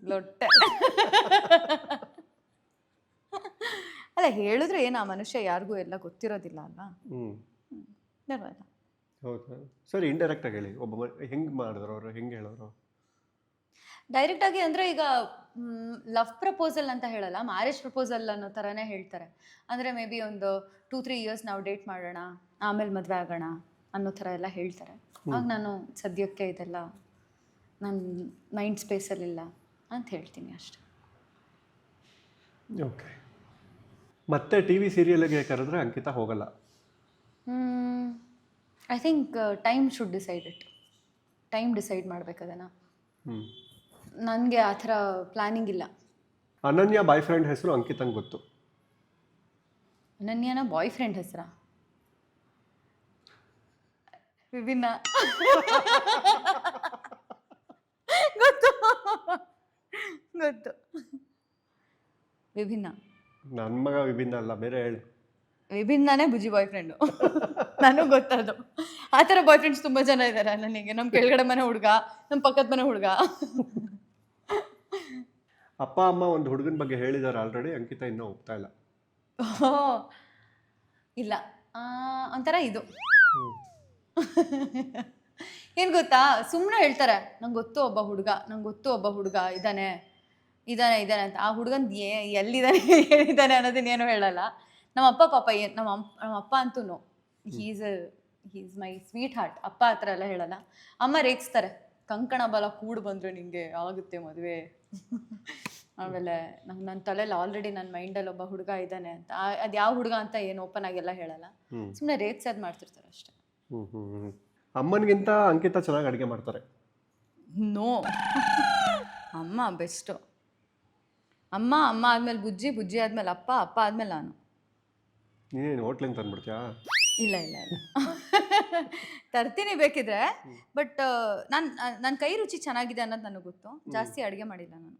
Speaker 2: ಲೊಟ್ಟೆ. ಅಲ್ಲ ಹೇಳಿದ್ರೆ ಏನು ಆ ಮನುಷ್ಯ ಯಾರಿಗೂ ಎಲ್ಲ ಗೊತ್ತಿರೋದಿಲ್ಲ ಅಲ್ವಾ? ಪರವಾಗಿಲ್ಲ
Speaker 3: ಹೌದಾ? ಸರಿ ಇಂಡೈರೆಕ್ಟಾಗಿ ಹೇಳಿ. ಒಬ್ಬ ಹೆಂಗೆ ಮಾಡಿದ್ರು ಅವರು? ಹೆಂಗೆ ಹೇಳೋರು
Speaker 2: ಡೈರೆಕ್ಟ್ ಆಗಿ ಅಂದ್ರೆ ಈಗ ಲವ್ ಪ್ರಪೋಸಲ್ ಅಂತ ಹೇಳಲ್ಲ ಮ್ಯಾರೇಜ್ ಪ್ರಪೋಸಲ್ ಅನ್ನೋ ಥರನೇ ಹೇಳ್ತಾರೆ. ಅಂದರೆ ಮೇ ಬಿ ಒಂದು ಟೂ ತ್ರೀ ಇಯರ್ಸ್ ನಾವು ಡೇಟ್ ಮಾಡೋಣ ಆಮೇಲೆ ಮದುವೆ ಆಗೋಣ ಅನ್ನೋ ಥರ ಎಲ್ಲ ಹೇಳ್ತಾರೆ. ಆಗ ನಾನು ಸದ್ಯಕ್ಕೆ ಇದೆಲ್ಲ ನನ್ನ ಮೈಂಡ್ ಸ್ಪೇಸಲ್ಲಿಲ್ಲ ಅಂತ ಹೇಳ್ತೀನಿ ಅಷ್ಟೆ.
Speaker 3: ಓಕೆ ಮತ್ತೆ ಟಿ ವಿ ಸೀರಿಯಲ್ಗೆ ಕರೆದ್ರೆ ಅಂಕಿತಾ ಹೋಗಲ್ಲ.
Speaker 2: I think time should decide it time decide ಮಾಡ್ಬೇಕು ಅದನ್ನು.
Speaker 3: ಹ್ಞೂ
Speaker 2: ನನಗೆ ಆ ಥರ ಪ್ಲ್ಯಾನಿಂಗ್ ಇಲ್ಲ.
Speaker 3: ಅನನ್ಯ ಬಾಯ್ ಫ್ರೆಂಡ್ ಹೆಸರು ಅಂಕಿತಂಗೆ ಗೊತ್ತು.
Speaker 2: ಅನನ್ಯನ ಬಾಯ್ ಫ್ರೆಂಡ್ ಹೆಸರಾ? ವಿಭಿನ್ನ. ಗೊತ್ತು. ಗೊತ್ತು. ವಿಭಿನ್ನ.
Speaker 3: ನನ್ನ ಮಗ ವಿಭಿನ್ನ ಅಲ್ಲ ಬೇರೆ ಹೇಳು.
Speaker 2: ವಿಭಿನ್ನನೇ ಬುಜಿ ಬಾಯ್ ಫ್ರೆಂಡು ನನಗೆ ಗೊತ್ತದು. ಆ ಥರ ಬಾಯ್ ಫ್ರೆಂಡ್ಸ್ ತುಂಬ ಜನ ಇದ್ದಾರೆ ನನಗೆ ನಮ್ಮ ಕೆಳಗಡೆ ಮನೆ ಹುಡುಗ ನಮ್ಮ ಪಕ್ಕದ ಮನೆ ಹುಡುಗ.
Speaker 3: ಅಪ್ಪ ಅಮ್ಮ ಒಂದು ಹುಡುಗನ ಬಗ್ಗೆ ಹೇಳಿದಾರೆ ಆಲ್ರೆಡಿ ಅಂಕಿತ ಇನ್ನೂ ಒಪ್ತಾ ಇಲ್ಲ.
Speaker 2: ಇಲ್ಲ. ಆ, ಒಂಥರ ಇದು. ಏನು ಗೊತ್ತಾ? ಸುಮ್ಮನೆ ಹೇಳ್ತಾರೆ ನಂಗೆ ಗೊತ್ತು ಒಬ್ಬ ಹುಡುಗ ನಂಗೆ ಗೊತ್ತು ಒಬ್ಬ ಹುಡುಗ ಇದ್ದಾನೆ ಇದ್ದಾನೆ ಇದ್ದಾನೆ ಅಂತ. ಆ ಹುಡುಗನ್ ಎಲ್ಲಿದ್ದಾನೆ ಏನಿದ್ದಾನೆ ಅನ್ನೋದನ್ನ ಏನೂ ಹೇಳಲ್ಲ. ನಮ್ಮ ಅಪ್ಪ ಪಾಪ ಏನ್ ನಮ್ಮ ನಮ್ಮ ಅಪ್ಪ ಅಂತೂ he's he's my sweetheart ಅಪ್ಪ ಹತ್ರ ಎಲ್ಲ ಹೇಳಲ್ಲ. ಅಮ್ಮ ರೇಗಿಸ್ತಾರೆ. ಕಂಕಣ ಬಲ ಕೂಡ್ ಬಂದ್ರು ನಿಂಗೆ ಆಗುತ್ತೆ ಮದುವೆ. ಆಮೇಲೆ ನಂಗೆ ನನ್ನ ತಲೆಯಲ್ಲಿ ಆಲ್ರೆಡಿ ನನ್ನ ಮೈಂಡಲ್ಲಿ ಒಬ್ಬ ಹುಡುಗ ಇದ್ದಾನೆ ಅಂತ. ಅದು ಯಾವ ಹುಡುಗ ಅಂತ ಏನು ಓಪನ್ ಆಗೆಲ್ಲ ಹೇಳಲ್ಲ. ಸುಮ್ಮನೆ ರೇಗ್ಸೋದು ಮಾಡ್ತಿರ್ತಾರೆ ಅಷ್ಟೇ.
Speaker 3: ಅಮ್ಮನಿಗಿಂತ ಅಂಕಿತ ಚೆನ್ನಾಗಿ ಅಡುಗೆ ಮಾಡ್ತಾರೆ.
Speaker 2: ನೋ ಅಮ್ಮ ಬೆಸ್ಟು ಅಮ್ಮ ಅಮ್ಮ ಆದ್ಮೇಲೆ ಬುಜ್ಜಿ ಬುಜ್ಜಿ ಆದ್ಮೇಲೆ ಅಪ್ಪ ಅಪ್ಪ ಆದ್ಮೇಲೆ ನಾನು.
Speaker 3: ನೀನೇನು ಹೋಟ್ಲಿಂದ ತಂದ್ಬಿಡ್ತೀಯಾ?
Speaker 2: ಇಲ್ಲ ಇಲ್ಲ ಇಲ್ಲ. ತರ್ತೀನಿ ಬೇಕಿದ್ರೆ. ಬಟ್ ನಾನು ನನ್ನ ಕೈ ರುಚಿ ಚೆನ್ನಾಗಿದೆ ಅನ್ನೋದು ನನಗೆ ಗೊತ್ತು. ಜಾಸ್ತಿ ಅಡುಗೆ ಮಾಡಿಲ್ಲ ನಾನು.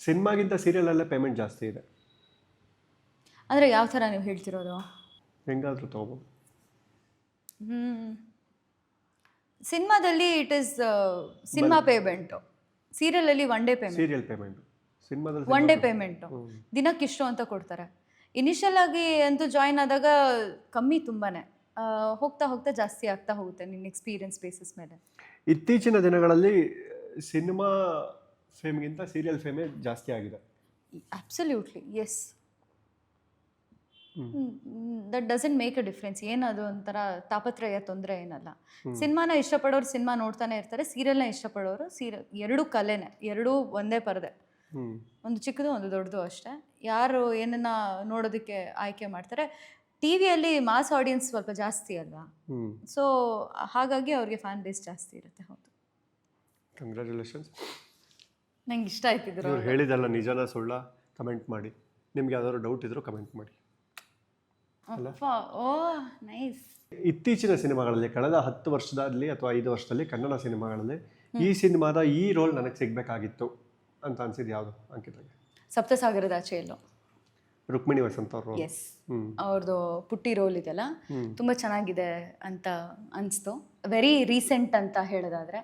Speaker 3: ಸಿನಿಮಾಗಿಂತ ಸೀರಿಯಲಲ್ಲೇ ಪೇಮೆಂಟ್ ಜಾಸ್ತಿ ಇದೆ.
Speaker 2: ಅಂದರೆ ಯಾವ ಥರ ನೀವು ಹೇಳ್ತಿರೋದು?
Speaker 3: ಹೆಂಗಾದ್ರೂ ತಗೋಬೋದು.
Speaker 2: ಹ್ಞೂ ಸಿನಿಮಾದಲ್ಲಿ it is cinema payment ಸೀರಿಯಲಲ್ಲಿ one day payment
Speaker 3: serial payment ಸಿನಿಮಾದಲ್ಲಿ
Speaker 2: ಒನ್ ಡೇ ಪೇಮೆಂಟು ದಿನಕ್ಕಿಷ್ಟು ಅಂತ ಕೊಡ್ತಾರೆ. ಇನಿಷಿಯಲ್ ಆಗಿ ಅಂತೂ ಜಾಯಿನ್ ಆದಾಗ ಕಮ್ಮಿ ತುಂಬಾ ಆ, ಹೋಗ್ತಾ ಹೋಗ್ತಾ ಜಾಸ್ತಿ ಆಗ್ತಾ ಹೋಗುತ್ತೆ ನಿನ್ನ ಎಕ್ಸ್ಪೀರಿಯನ್ಸ್ ಬೇಸಿಸ್ ಮೇಲೆ.
Speaker 3: ಇತ್ತೀಚಿನ ದಿನಗಳಲ್ಲಿ ಸಿನಿಮಾ ಫೇಮ್ಗಿಂತ ಸೀರಿಯಲ್ ಫೇಮೇ ಜಾಸ್ತಿ ಆಗಿದೆ.
Speaker 2: Absolutely yes that doesn't make a difference ಏನದು ಒಂಥರ ತಾಪತ್ರಯ ತೊಂದರೆ ಏನಲ್ಲ. ಸಿನಿಮಾನ ಇಷ್ಟಪಡೋರು ಸಿನಿಮಾ ನೋಡ್ತಾನೆ ಇರ್ತಾರೆ ಸೀರಿಯಲ್ನ ಇಷ್ಟಪಡೋರು ಸೀರಿಯಲ್ ಎರಡೂ ಕಲೆನೇ ಎರಡೂ ಒಂದೇ ಪರದೆ. ಒಂದು ಚಿಕ್ಕದು ಒಂದು ದೊಡ್ಡದು ಅಷ್ಟೇ. ಯಾರು ಏನನ್ನ ನೋಡೋದಕ್ಕೆ ಆಯ್ಕೆ ಮಾಡ್ತಾರೆ. ಟಿ ವಿಯಲ್ಲಿ ಮಾಸ್ ಆಡಿಯನ್ಸ್ ಸ್ವಲ್ಪ ಜಾಸ್ತಿ ಅಲ್ವಾ? ಸೊ ಹಾಗಾಗಿ ಅವ್ರಿಗೆ ಫ್ಯಾನ್ ಬೇಸ್ ಜಾಸ್ತಿ ಇರುತ್ತೆ ಹೌದು.
Speaker 3: ಕಂಗ್ರ್ಯಾಚುಲೇಷನ್ಸ್
Speaker 2: ನಂಗೆ ಇಷ್ಟ ಆಯ್ತಿದ್ರು
Speaker 3: ಇವ್ರು ಹೇಳಿದಲ್ಲ ನಿಜನ ಸುಳ್ಳ? ಕಮೆಂಟ್ ಮಾಡಿ. ನಿಮ್ಗೆ ಯಾವ್ದಾದ್ರು ಡೌಟ್ ಇದ್ರೂ ಕಮೆಂಟ್ ಮಾಡಿ.
Speaker 2: ಅಪ್ಪ ಓ ನೈಸ್
Speaker 3: ಇತ್ತೀಚಿನ ಸಿನಿಮಾಗಳಲ್ಲಿ ಕಳೆದ ಹತ್ತು ವರ್ಷದಲ್ಲಿ ಅಥವಾ ಐದು ವರ್ಷದಲ್ಲಿ ಕನ್ನಡ ಸಿನಿಮಾಗಳಲ್ಲಿ ಈ ಸಿನಿಮಾದ ಈ ರೋಲ್ ನನಗೆ ಸಿಗಬೇಕಾಗಿತ್ತು. ಅಂತ ಅನ್ಸಿದ್ ಯಾವುದು? ಅಂಕಿತಾಗೆ
Speaker 2: ಸಪ್ತಸಾಗರದ ಆಚೆ ಎಲ್ಲೋ.
Speaker 3: ರುಕ್ಮಿಣಿ ವಸಂತ ಅವರು
Speaker 2: ಎಸ್ ಅವ್ರದ್ದು ಪುಟ್ಟಿ ರೋಲ್ ಇದೆಯಲ್ಲ? ತುಂಬಾ ಚೆನ್ನಾಗಿದೆ ಅಂತ ಅನಿಸ್ತು. ವೆರಿ ರೀಸೆಂಟ್ ಅಂತ ಹೇಳೋದಾದ್ರೆ.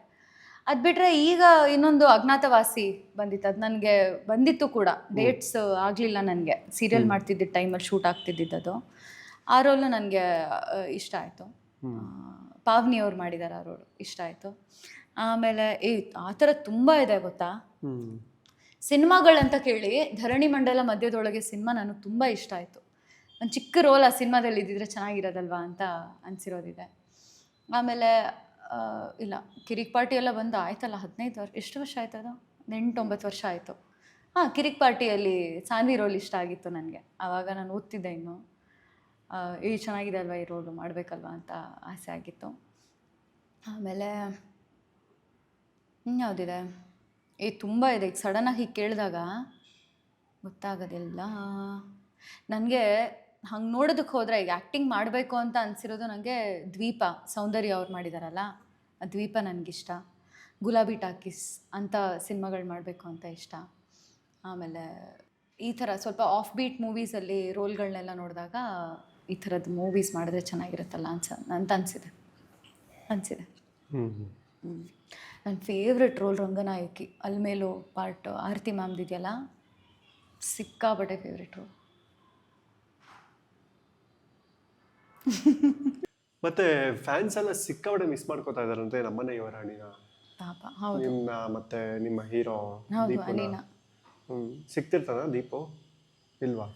Speaker 2: ಅದು ಬಿಟ್ರೆ ಈಗ ಇನ್ನೊಂದು ಅಜ್ಞಾತವಾಸಿ ಬಂದಿತ್ತು. ಅದು ನನಗೆ ಬಂದಿತ್ತು ಕೂಡ. ಡೇಟ್ಸ್ ಆಗಲಿಲ್ಲ ನನಗೆ. ಸೀರಿಯಲ್ ಮಾಡ್ತಿದ್ದ ಟೈಮಲ್ಲಿ ಶೂಟ್ ಆಗ್ತಿದ್ದಿದ್ದು ಆ ರೋಲು ನನಗೆ ಇಷ್ಟ ಆಯಿತು. ಪಾವ್ನಿ ಅವ್ರು ಮಾಡಿದ್ದಾರೆ ಆ ರೋಲ್. ಇಷ್ಟ ಆಯಿತು. ಆಮೇಲೆ ಈ ಆ ಥರ ತುಂಬ ಇದೆ ಗೊತ್ತಾ? ಸಿನಿಮಾಗಳಂತ ಕೇಳಿ ಧರಣಿ ಮಂಡಲ ಮಧ್ಯದೊಳಗೆ ಸಿನಿಮಾ ನನಗೆ ತುಂಬ ಇಷ್ಟ ಆಯಿತು. ಒಂದು ಚಿಕ್ಕ ರೋಲ್ ಆ ಸಿನಿಮಾದಲ್ಲಿ ಇದ್ದಿದ್ರೆ ಚೆನ್ನಾಗಿರೋದಲ್ವಾ ಅಂತ ಅನಿಸಿರೋದಿದೆ. ಆಮೇಲೆ ಇಲ್ಲ ಕಿರಿಕ್ ಪಾರ್ಟಿ ಎಲ್ಲ ಬಂದು ಆಯ್ತಲ್ಲ ಹದಿನೈದು ವರ್ಷ ಎಷ್ಟು ವರ್ಷ ಆಯ್ತು ಅದು? ಎಂಟು ಒಂಬತ್ತು ವರ್ಷ ಆಯಿತು. ಹಾಂ ಕಿರಿಕ್ ಪಾರ್ಟಿಯಲ್ಲಿ ಸಾನ್ವಿ ರೋಲ್ ಇಷ್ಟ ಆಗಿತ್ತು ನನಗೆ. ಆವಾಗ ನಾನು ಓದ್ತಿದ್ದೆ ಇನ್ನು. ಏ ಈ ಚೆನ್ನಾಗಿದೆ ಅಲ್ವಾ ಈ ರೋಲು ಮಾಡಬೇಕಲ್ವಾ ಅಂತ ಆಸೆ ಆಗಿತ್ತು. ಆಮೇಲೆ ಇನ್ಯಾವುದಿದೆ? ಏ ತುಂಬ ಇದೆ. ಈಗ ಸಡನ್ನಾಗಿ ಹೀಗೆ ಕೇಳಿದಾಗ ಗೊತ್ತಾಗೋದಿಲ್ಲ. ನನಗೆ ಹಂಗೆ ನೋಡೋದಕ್ಕೆ ಹೋದರೆ ಈಗ ಆ್ಯಕ್ಟಿಂಗ್ ಮಾಡಬೇಕು ಅಂತ ಅನಿಸಿರೋದು ನನಗೆ ದ್ವೀಪ ಸೌಂದರ್ಯ ಅವ್ರು ಮಾಡಿದಾರಲ್ಲ ಆ ದ್ವೀಪ ನನಗಿಷ್ಟ. ಗುಲಾಬಿ ಟಾಕೀಸ್ ಅಂತ ಸಿನಿಮಾಗಳು ಮಾಡಬೇಕು ಅಂತ ಇಷ್ಟ. ಆಮೇಲೆ ಈ ಥರ ಸ್ವಲ್ಪ ಆಫ್ ಬೀಟ್ ಮೂವೀಸಲ್ಲಿ ರೋಲ್ಗಳನ್ನೆಲ್ಲ ನೋಡಿದಾಗ ಈ ಥರದ್ದು ಮೂವೀಸ್ ಮಾಡಿದ್ರೆ ಚೆನ್ನಾಗಿರುತ್ತಲ್ಲ ಅನ್ಸ ಅಂತ ಅನಿಸಿದೆ. ಅನಿಸಿದೆ.
Speaker 3: ಹ್ಞೂ
Speaker 2: ನನ್ನ favourite role Ranganayaki. Almelu part Aarathi ಮ್ಯಾಮ್ದಿದೆಯಲ್ಲ ಸಿಕ್ಕಾಪಟ್ಟೆ ಫೇವ್ರೆಟ್ ರೋಲ್
Speaker 3: ಮತ್ತೆ ಫ್ಯಾನ್ಸ್ ಎಲ್ಲ ಸಿಕ್ಕಾಪಟ್ಟೆ ಮಿಸ್ ಮಾಡ್ಕೋತಾ ಇದಾರಂತೆ ನಮ್ಮನೆ ಯುವರಾಣಿನ
Speaker 2: ಪಾಪ ಹೌದು.
Speaker 3: ನಿಮ್ಮ ಮತ್ತೆ ನಿಮ್ಮ ಹೀರೋ
Speaker 2: ಹೌದು ಅನಿನ
Speaker 3: ಹ್ಮ್ ಸಿಗ್ತಿರ್ತಾನ ದೀಪು? ಇಲ್ವಾ?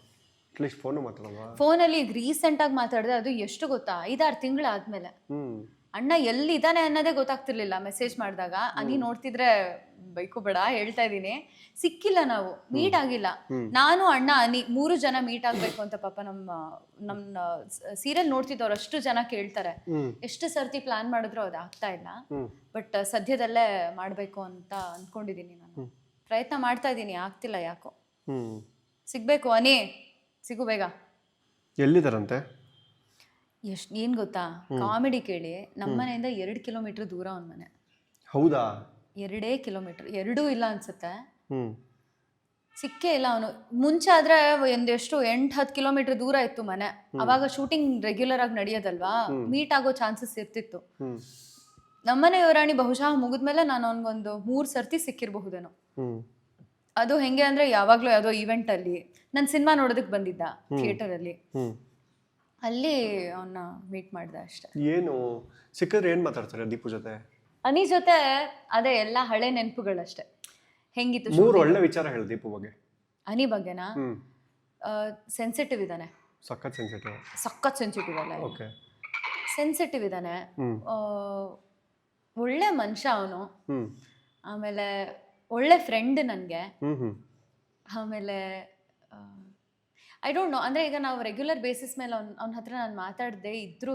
Speaker 3: ಅಟ್ಲೀಸ್ಟ್ ಫೋನು ಮಾತಾಡಲ್ವಾ?
Speaker 2: ಫೋನಲ್ಲಿ ಈಗ ರೀಸೆಂಟಾಗಿ ಮಾತಾಡಿದೆ ಅದು ಎಷ್ಟು ಗೊತ್ತಾ? ಐದಾರು ತಿಂಗಳಾದ್ಮೇಲೆ.
Speaker 3: ಹ್ಮ್.
Speaker 2: ಅಣ್ಣ ಎಲ್ಲಿದ್ದಾನೆ ಅನ್ನೋದೇ ಗೊತ್ತಾಗ್ತಿರ್ಲಿಲ್ಲ ಮೆಸೇಜ್ ಮಾಡಿದಾಗ. ನೀ ನೋಡ್ತಿದ್ರೆ ಬೈಕು ಬೇಡ ಹೇಳ್ತಾ ಇದ್ದೀನಿ. ಸಿಕ್ಕಿಲ್ಲ ನಾವು ಮೀಟ್ ಆಗಿಲ್ಲ. ನಾನು ಅಣ್ಣ ಅನಿ ಮೂರು ಜನ ಮೀಟ್ ಆಗ್ಬೇಕು ಅಂತ ಪಾಪ ನಮ್ಮ ನಮ್ಮ ಸೀರಿಯಲ್ ನೋಡ್ತಿದ್ದವ್ರು ಅಷ್ಟು ಜನ ಕೇಳ್ತಾರೆ. ಎಷ್ಟು ಸರ್ತಿ ಪ್ಲಾನ್ ಮಾಡಿದ್ರು ಅದು ಆಗ್ತಾ ಇಲ್ಲ. ಬಟ್ ಸದ್ಯದಲ್ಲೇ ಮಾಡ್ಬೇಕು ಅಂತ ಅನ್ಕೊಂಡಿದೀನಿ ನಾನು. ಪ್ರಯತ್ನ ಮಾಡ್ತಾ ಇದ್ದೀನಿ ಆಗ್ತಿಲ್ಲ ಯಾಕೋ. ಸಿಗ್ಬೇಕು ಅನಿ ಸಿಗು ಬೇಗ.
Speaker 3: ಎಲ್ಲಿದಾರಂತೆ
Speaker 2: ಎಷ್ಟು ಏನು ಗೊತ್ತಾ? ಕಾಮಿಡಿ ಕೇಳಿ ನಮ್ಮ ಮನೆಯಿಂದ ಎರಡು ಕಿಲೋಮೀಟರ್ ದೂರ ಒಂದು ಮನೆ.
Speaker 3: ಹೌದಾ?
Speaker 2: ಎರಡೇ ಕಿಲೋಮೀಟರ್ ಎರಡೂ ಇಲ್ಲ ಅನ್ಸುತ್ತೆ.
Speaker 3: ಹ್ಮ್.
Speaker 2: ಸಿಕ್ಕೇ ಇಲ್ಲ ಅವನು. ಮುಂಚೆ ಆದ್ರೆ ಒಂದೆಷ್ಟು ಎಂಟು ಹತ್ತು ಕಿಲೋಮೀಟರ್ ದೂರ ಇತ್ತು ಮನೆ. ಅವಾಗ ಶೂಟಿಂಗ್ ರೆಗ್ಯುಲರ್ ಆಗಿ ನಡೆಯೋದಲ್ವಾ? ಮೀಟ್ ಆಗೋ ಚಾನ್ಸಸ್ ಇರ್ತಿತ್ತು. ನಮ್ಮನೆ ಯುವರಾಣಿ ಬಹುಶಃ ಮುಗಿದ್ಮೇಲೆ ನಾನು ಅವನಿಗೊಂದು ಮೂರು ಸರ್ತಿ ಸಿಕ್ಕಿರಬಹುದೇನೋ. ಅದು ಹೆಂಗೆ ಅಂದ್ರೆ ಯಾವಾಗಲೂ ಯಾವುದೋ ಈವೆಂಟಲ್ಲಿ ನಾನು ಸಿನಿಮಾ ನೋಡೋದಕ್ಕೆ ಬಂದಿದ್ದ ಥಿಯೇಟರಲ್ಲಿ
Speaker 3: ಹ್ಮ್.
Speaker 2: ಅಲ್ಲಿ ಅವನ್ನ ಮೀಟ್ ಮಾಡಿದೆ ಅಷ್ಟೇ.
Speaker 3: ಏನು? ಸಿಕ್ಕಿದ್ರೆ ಏನ್ ಮಾತಾಡ್ತಾರೆ ದೀಪು ಜೊತೆ?
Speaker 2: ಅನಿ ಜೊತೆ ಅದೇ ಎಲ್ಲ ಹಳೆ ನೆನಪುಗಳಷ್ಟೇ. ಹೆಂಗಿತ್ತು
Speaker 3: ಮೂರು ಒಳ್ಳೆ ವಿಚಾರ ಹೇಳಿ ದೀಪು ಬಗ್ಗೆ.
Speaker 2: ಅನಿ ಬಗ್ಗೆನಾ? ಸೆನ್ಸಿಟಿವ್ ಇದ್ದಾನೆ.
Speaker 3: ಸಖತ್ ಸೆನ್ಸಿಟಿವ್
Speaker 2: ಸಖತ್ ಸೆನ್ಸಿಟಿವ್ ಅಲ್ಲ
Speaker 3: ಓಕೆ
Speaker 2: ಸೆನ್ಸಿಟಿವ್ ಇದ್ದಾನೆ. ಒಳ್ಳೆ ಮನುಷ್ಯ ಅವನು. ಆಮೇಲೆ ಒಳ್ಳೆ ಫ್ರೆಂಡ್ ನನಗೆ. ಆಮೇಲೆ ಐ ಡೋಂಟ್ ನೋ ಅಂದ್ರೆ ಈಗ ನಾವು ರೆಗ್ಯುಲರ್ ಬೇಸಿಸ್ ಮೇಲೆ ಅವ್ನ ಅವ್ನ ಹತ್ರ ನಾನು ಮಾತಾಡದೆ ಇದ್ರೂ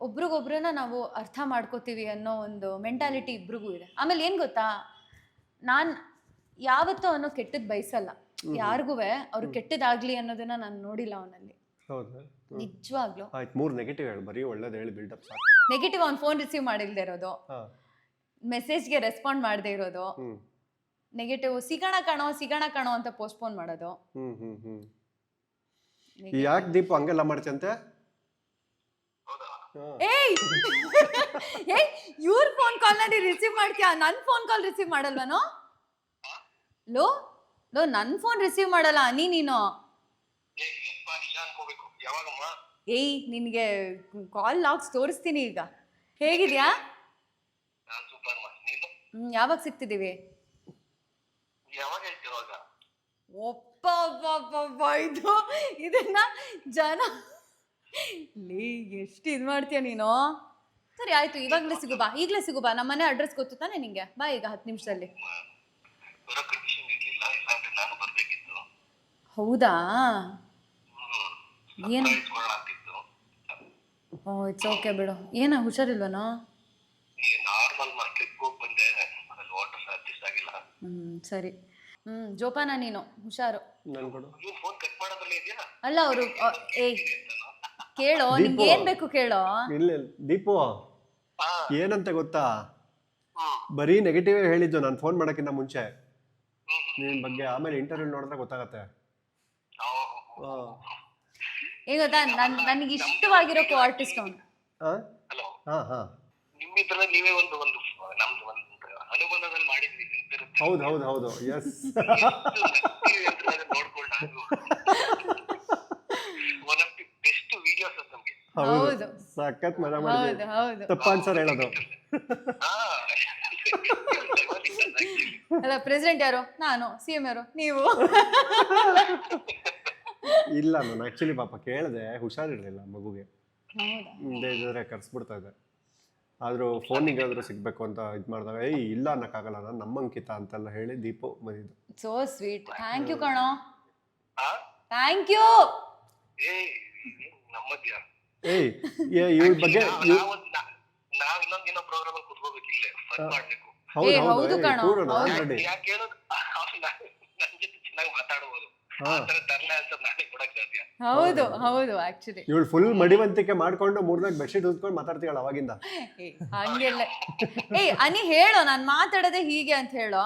Speaker 2: ಒಬ್ರಿಗೊಬ್ರನ್ನ ನಾವು ಅರ್ಥ ಮಾಡ್ಕೋತೀವಿ ಅನ್ನೋ ಒಂದು ಮೆಂಟಾಲಿಟಿ ಇಬ್ರಿಗೂ ಇದೆ. ಆಮೇಲೆ ಏನು ಗೊತ್ತಾ? ನಾನು ಯಾವತ್ತೂ ಅನ್ನೋ ಕೆಟ್ಟದ್ದು ಬಯಸಲ್ಲ. ಯಾರಿಗೂ ಅವ್ರು ಕೆಟ್ಟದಾಗ್ಲಿ ಅನ್ನೋದನ್ನ ನಾನು ನೋಡಿಲ್ಲ ಅವನಲ್ಲಿ. ನಿಜವಾಗ್ಲೂ.
Speaker 3: ಆಯ್ತು ಮೂರು ನೆಗೆಟಿವ್ ಹೇಳಿ. ಬರೀ ಒಳ್ಳೇದು ಹೇಳಿ
Speaker 2: ನೆಗೆಟಿವ್ ಅವ್ನು ಫೋನ್ ರಿಸೀವ್ ಮಾಡಿಲ್ದೇ ಇರೋದು. ಮೆಸೇಜ್ಗೆ ರೆಸ್ಪಾಂಡ್ ಮಾಡದೇ ಇರೋದು. ನೆಗೆಟಿವ್ ಸಿಗೋಣ ಕಾಣೋ ಸಿಗೋಣ ಕಾಣೋ ಅಂತ ಪೋಸ್ಟ್ಪೋನ್ ಮಾಡೋದು.
Speaker 3: ಹ್ಮ್ ಹ್ಮ್ ಹ್ಮ್. ಯಾಕೆ ದೀಪ ಹಂಗೆಲ್ಲ ಮಾಡ್ತಂತೆ?
Speaker 2: ಏಯ್! ಏಯ್ ಇವ್ರ ಫೋನ್ ಕಾಲ್ನಲ್ಲಿ ರಿಸೀವ್ ಮಾಡ್ತೀಯಾ? ನನ್ನ ಫೋನ್ ಕಾಲ್ ರಿಸೀವ್ ಮಾಡಲ್ವನು? ಲೋ ಲೋ ನನ್ನ ಫೋನ್ ರಿಸೀವ್ ಮಾಡಲ್ಲ ನೀ ನೀನು? ಏಯ್ ನಿನಗೆ ಕಾಲ್ ಲಾಕ್ಸ್ ತೋರಿಸ್ತೀನಿ ಈಗ. ಹೇಗಿದ್ಯಾ? ಹ್ಮ್ ಯಾವಾಗ ಸಿಗ್ತಿದ್ದೀವಿ ಒಪ್ಪ ಒಪ್ಪ, ಒಪ್ಪ, ಇದು ಇದನ್ನ ಜನ ಲೇ ಎಷ್ಟು ಇದು ಮಾಡ್ತೀಯ ನೀನು? ಸರಿ ಆಯ್ತು ಇವಾಗಲೇ ಸಿಗು ಬಾ ಈಗಲೇ ಸಿಗು ಬಾ ನಮ್ಮನೆ ಅಡ್ರೆಸ್ ಗೊತ್ತು ತಾನೆ ನಿಂಗೆ? ಬಾ ಈಗ ಹತ್ತು ನಿಮಿಷದಲ್ಲಿ.
Speaker 5: ಬರೋ ಕಂಡೀಷನ್ ಇರ್ಲಿಲ್ಲ ಇಲ್ಲಾಂದ್ರೆ ನಾನು ಬರ್ಬೇಕಿತ್ತು.
Speaker 2: ಹೌದಾ? ಏನು ಓ ಇಟ್ಸ್ ಓಕೆ ಬಿಡು. ಏನ ಹುಷಾರಿಲ್ವನೋ?
Speaker 5: ನಾರ್ಮಲ್ ಹೋಗಿ ಬಂದೆ ಅದ್ರಲ್ಲಿ ವಾಟರ್ ಅಡ್ಜಸ್ಟ್ ಆಗಿಲ್ಲ
Speaker 2: ಹ್ಞೂ ಸರಿ. ಹ್ಞೂ ಜೋಪಾನ ನೀನು ಹುಷಾರು.
Speaker 3: ನನ್ ಕೊಡು.
Speaker 5: ನೀವು ಫೋನ್ ಕಟ್ ಮಾಡೋದ್ರಲ್ಲೇ ಇದೆಯಾ?
Speaker 2: ಅಲ್ಲ ಅವರು ಏಯ್ ಕೇಳೋ ನಿಂಗೆ ಏನ್ ಬೇಕು ಕೇಳೋ?
Speaker 3: ಇಲ್ಲ ಇಲ್ಲ. ದೀಪು
Speaker 5: ಹಾ.
Speaker 3: ಏನಂತ ಗೊತ್ತಾ?
Speaker 5: ಹ್ಮ್
Speaker 3: ಬರೀ ನೆಗೆಟಿವ್ ಹೇಳಿದ್ದು ನಾನು ಫೋನ್ ಮಾಡೋಕ್ಕಿಂತ ಮುಂಚೆ.
Speaker 5: ಹ್ಮ್ ಹ್ಮ್.
Speaker 3: ನಿನ್ ಬಗ್ಗೆ ಆಮೇಲೆ ಇಂಟರ್ವ್ಯೂ ನೋಡಿದ್ರೆ ಗೊತ್ತಾಗತ್ತೆ.
Speaker 5: ಓ,
Speaker 3: ಹಾ.
Speaker 2: ಏನು ಗೊತ್ತಾ? ನನ್ ನನಗೆ ಇಷ್ಟವಾಗಿರೋ ಆರ್ಟಿಸ್ಟ್ ಅವನು.
Speaker 3: ಹಾ
Speaker 5: ಹಲೋ.
Speaker 3: ಹಾ ಹಾ.
Speaker 5: ನಿಮ್ಮಿದ್ರಲ್ಲಿ ನೀವೇ ಒಂದು ಒಂದು ನಮ್ದು ಒಂದು ಅನುಬಂಧದಲ್ಲಿ ನಿಂತಿರುತ್ತೆ
Speaker 3: ಹೌದು ಹೌದು ಹೌದು. ಎಸ್
Speaker 5: ನೋಡ್ಕೊಂಡು ಆಫ್ ದಿ ಬೆಸ್ಟ್ ವಿಡಿಯೋಸ್ ಅದು
Speaker 3: ಹೌದು. ಸಖತ್ ಮಜಾ
Speaker 2: ಹೌದು
Speaker 3: ಮಾಡಿದ್ವಿ
Speaker 2: ಹೌದು.
Speaker 3: ತಪ್ಪ ಅನ್ಸರ್ ಹೇಳೋದು.
Speaker 2: ಅಲ್ಲ ಪ್ರೆಸಿಡೆಂಟ್ ಯಾರು? ನಾನು ಸಿ ಎಂ ಯಾರು? ನೀವು.
Speaker 3: ಇಲ್ಲ ನಾನು ಆಕ್ಚುಲಿ ಪಾಪ ಕೇಳಿದೆ. ಹುಷಾರಿರ್ಲಿಲ್ಲ ಮಗುಗೆ. ಇದ್ರೆ ಕರ್ಸ್ಬಿಡ್ತಾ ಇದೆ ಆದ್ರೂ ಫೋನಿಗೆ ಆದ್ರೂ ಸಿಗ್ಬೇಕು ಅಂತ ಇದು ಮಾಡಿದಾಗ ಏಯ್ ಇಲ್ಲ ಅನ್ನಕ್ಕಾಗಲ್ಲ ನಾನು ನಮ್ಮ ಅಂಕಿತ ಅಂತೆಲ್ಲ ಹೇಳಿ ದೀಪು ಬಂದಿದ್ದು
Speaker 2: ಸೋ ಸ್ವೀಟ್ ಥ್ಯಾಂಕ್ ಯು ಕಣೋ.
Speaker 5: ಹಾ
Speaker 2: ಥ್ಯಾಂಕ್ ಯು
Speaker 5: ಏ ನಮ್ಮದ್ಯಾ?
Speaker 3: ಏಯ್ ಏ ಇವ್ರ ಬಗ್ಗೆ ಇವ್-
Speaker 5: ನಾವ್ ಇನ್ನೊಂದ್ ಏನೋ ಪ್ರೋಗ್ರಾಮ್ ಅಲ್ಲಿ ಕುತ್ಕೋಬೇಕು ಇಲ್ಲೇ ಫನ್ ಮಾಡ್ಬೇಕು.
Speaker 3: ಹೌದು
Speaker 2: ಏ,
Speaker 3: ಹೌದು
Speaker 2: ಹೌದು ಕಣೋ, ಹೌದು.
Speaker 5: ಯಾಕೆ ಹೇಳೋದು ನನ್ ಜೊತೆ ಚೆನ್ನಾಗಿ ಮಾತಾಡ್ಬೋದು. ಆತರ ತರ್ಲೆ ಅಂತ ನಾನೇ ಕೊಡಕ್ ಸಾಧ್ಯ.
Speaker 2: ಹೌದು ಹೌದು. ಆಕ್ಚುಲಿ
Speaker 3: ಇವಳು ಫುಲ್ ಮಡಿವಂತಿಕೆ ಮಾಡ್ಕೊಂಡು ಮೂರ್ನಾಲ್ಕು ಬೆಡ್ಶೀಟ್ ಉದ್ಕೊಂಡು ಮಾತಾಡ್ತೀವಳ ಅವಾಗಿಂದ.
Speaker 2: ಹಂಗೆಲ್ಲ. ಏಯ್ ಅನಿ ಹೇಳೋ ನಾನ್ ಮಾತಾಡೋದೇ ಹೀಗೆ ಅಂತ ಹೇಳೋ?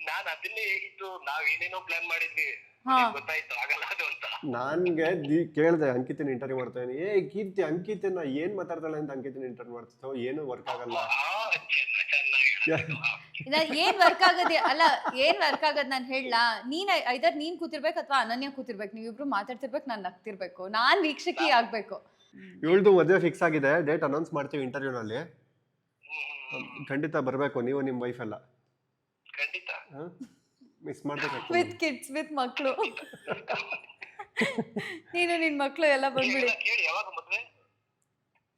Speaker 5: ನಾನ್ ಅದನ್ನೇ ಹೇಳಿದ್ದು ನಾವ್ ಏನೇನೋ ಪ್ಲಾನ್ ಮಾಡಿದ್ವಿ.
Speaker 2: ಹಾ.
Speaker 5: ನಿಮ್ಗ್ ಗೊತ್ತಾಯ್ತು ಆಗಲ್ಲ ಅದು ಅಂತ.
Speaker 3: ನನ್ಗೆ ದಿ ಕೇಳಿದೆ ಅಂಕಿತನ ಇಂಟರ್ವ್ಯೂ ಮಾಡ್ತಾನೆ ಏ ಕೀರ್ತಿ ಅಂಕಿತನ ಏನ್ ಮಾತಾಡ್ತಾಳೆ ಅಂತ ಅಂಕಿತನ ಇಂಟರ್ವ್ಯೂ ಮಾಡ್ತಿದ್ದೋ ಏನು ವರ್ಕ್ ಆಗಲ್ಲ.
Speaker 5: ಆ, ಚೆನ್ನ ಚೆನ್ನಾಗಿ ಹೇಳಿದ್ದು.
Speaker 2: ಏನ್ ವರ್ಕ್ ಆಗದೆ? ಅಲ್ಲ ಏನ್ ವರ್ಕ್ ಆಗದ್ ನಾನು ಹೇಳಲಾ? ನೀನ್ ಐದರ್ ನೀನ್ ಕೂತಿರ್ಬೇಕು ಅಥವಾ ಅನನ್ಯ ಕೂತಿರ್ಬೇಕು. ನೀವಿಬ್ರು ಮಾತಾಡ್ತಿರ್ಬೇಕು ನಾನು ನಗ್ತಿರ್ಬೇಕು. ನಾನ್ ವೀಕ್ಷಕಿ ಆಗ್ಬೇಕು.
Speaker 3: ಇವಳ್ದು ಮದುವೆ ಫಿಕ್ಸ್ ಆಗಿದೆ. ಡೇಟ್ ಅನೌನ್ಸ್ ಮಾಡ್ತೀವಿ ಇಂಟರ್ವ್ಯೂನಲ್ಲಿ. ಖಂಡಿತ ಬರಬೇಕು ನೀವು ನಿಮ್ಮ ವೈಫ್ ಎಲ್ಲ.
Speaker 5: ಖಂಡಿತ.
Speaker 3: ಮಿಸ್ ಮಾಡ್ಬೇಕು
Speaker 2: ವಿತ್ ಕಿಡ್ಸ್ ವಿತ್ ಮಕ್ಕಳು ನೀನು ನಿನ್ ಮಕ್ಕಳು ಎಲ್ಲ ಬಂದ್ಬಿಡಿ.
Speaker 5: ಯಾವಾಗ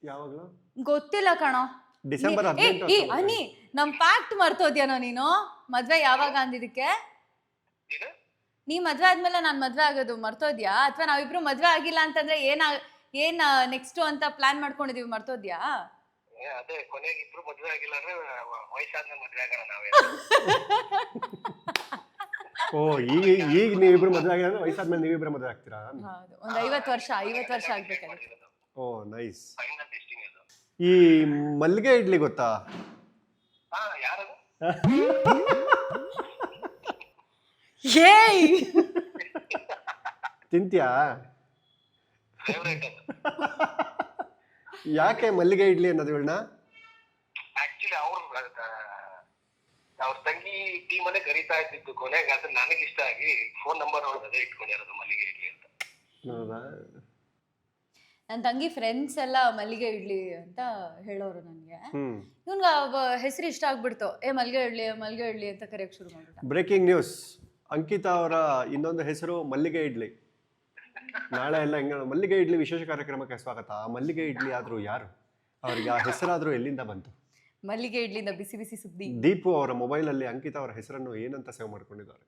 Speaker 3: ಯಾವಾಗಲೂ?
Speaker 2: ಗೊತ್ತಿಲ್ಲ ಕಣೋ.
Speaker 3: ಡಿಸೆಂಬರ್
Speaker 2: ಏ,
Speaker 3: ಹದಿನೆಂಟು
Speaker 2: ಅನಿ ನಮ್ ಫ್ಯಾಕ್ಟ್ ಮರ್ತೋದ್ಯಾನೋ ನೀನು? ಮದ್ವೆ ಯಾವಾಗ ಅಂದಿದ್ದಕ್ಕೆ?
Speaker 5: ಏನು
Speaker 2: ನೀ ಮದ್ವೆ ಆದ್ಮೇಲೆ ನಾನ್ ಮದ್ವೆ ಆಗೋದು ಮರ್ತೋದ್ಯಾ? ಅಥವಾ ನಾವಿಬ್ರು ಮದ್ವೆ ಆಗಿಲ್ಲ ಅಂತಂದ್ರೆ ಏನ ಏನ್ ನೆಕ್ಸ್ಟ್ ಅಂತ ಪ್ಲಾನ್ ಮಾಡ್ಕೊಂಡಿದೀವಿ ಮರ್ತೋದ್ಯಾ?
Speaker 5: ಏ, ಅದೇ ಕೊನೆಗೆ ಇಬ್ರು ಮದ್ವೆ ಆಗಿಲ್ಲ ಅಂದ್ರೆ ವ- ವಯಸ್ಸಾದ್ಮೇಲೆ ಮದ್ವೆ ಆಗೋಣ ನಾವೇ.
Speaker 3: ಓ ಈಗ ಈಗ ನೀವಿಬ್ರು ಮದುವೆ ಆಗಿದ್ರೆ ವಯಸ್ಸಾದ್ಮೇಲೆ ನೀವಿಬ್ರು ಮದುವೆ ಆಗ್ತೀರಾ?
Speaker 2: ಹೌದು ಒಂದ್ ಐವತ್ ವರ್ಷ ಐವತ್ ವರ್ಷ ಆಗ್ಬೇಕಾದ್ರೆ
Speaker 3: ಓ ನೈಸ್.
Speaker 5: ಫೈನಲ್
Speaker 3: ಈ ಮಲ್ಲಿಗೆ ಇಡ್ಲಿ ಗೊತ್ತಾ?
Speaker 5: ಹಾ ಯಾರದು?
Speaker 2: ಏಯ್!
Speaker 3: ತಿಂತ್ಯಾ?
Speaker 5: ಫೇವ್ರೇಟ್
Speaker 3: ಯಾಕೆ ಮಲ್ಲಿಗೆ ಇಡ್ಲಿ ಅನ್ನೋದು ಇವಳನ್ನ
Speaker 5: ಆಕ್ಚುಲಿ ಅವ್ರ ಅವ್ರ ತಂಗಿ ಟೀಮ್ ಅಲ್ಲೇ ಕರೀತಾ ಇದ್ದಿದ್ದು ಕೊನೆಗೆ ಅದು ನನಗೆ ಇಷ್ಟ ಆಗಿ ಫೋನ್ ನಂಬರ್ ಅವ್ರದ್ದು ಅದೇ ಇಟ್ಕೊಂಡಿರೋದು ಮಲ್ಲಿಗೆ ಇಡ್ಲಿ ಅಂತ.
Speaker 3: ಹೌದಾ?
Speaker 2: ನನ್ನ ತಂಗಿ ಫ್ರೆಂಡ್ಸ್ ಎಲ್ಲ ಮಲ್ಲಿಗೆ ಇಡ್ಲಿ ಅಂತ ಹೇಳೋರು ನನಗೆ. ಇವನ್ಗೆ ಹೆಸರು ಇಷ್ಟ ಆಗ್ಬಿಡ್ತು. ಏ ಮಲ್ಲಿಗೆ ಇಡ್ಲಿ ಮಲ್ಲಿಗೆ ಇಡ್ಲಿ ಅಂತ ಕರೆಯಕ್ಕೆ ಶುರು ಮಾಡ್ಬಿಟ್ಟ.
Speaker 3: ಬ್ರೇಕಿಂಗ್ ನ್ಯೂಸ್ ಅಂಕಿತಾ ಅವರ ಇನ್ನೊಂದು ಹೆಸರು ಮಲ್ಲಿಗೆ ಇಡ್ಲಿ. ನಾಳೆ ಎಲ್ಲ ಹೆಂಗ ಮಲ್ಲಿಗೆ ಇಡ್ಲಿ ವಿಶೇಷ ಕಾರ್ಯಕ್ರಮಕ್ಕೆ ಸ್ವಾಗತ. ಆ ಮಲ್ಲಿಗೆ ಇಡ್ಲಿ ಆದ್ರೂ ಯಾರು? ಅವ್ರಿಗೆ ಆ ಹೆಸರಾದ್ರೂ ಎಲ್ಲಿಂದ ಬಂತು?
Speaker 2: ಮಲ್ಲಿಗೆ ಇಡ್ಲಿಂದ ಬಿಸಿ ಬಿಸಿ ಸುದ್ದಿ.
Speaker 3: ದೀಪು ಅವರ ಮೊಬೈಲಲ್ಲಿ ಅಂಕಿತಾ ಅವರ ಹೆಸರನ್ನು ಏನಂತ ಸೇವ್ ಮಾಡ್ಕೊಂಡಿದ್ದಾರೆ?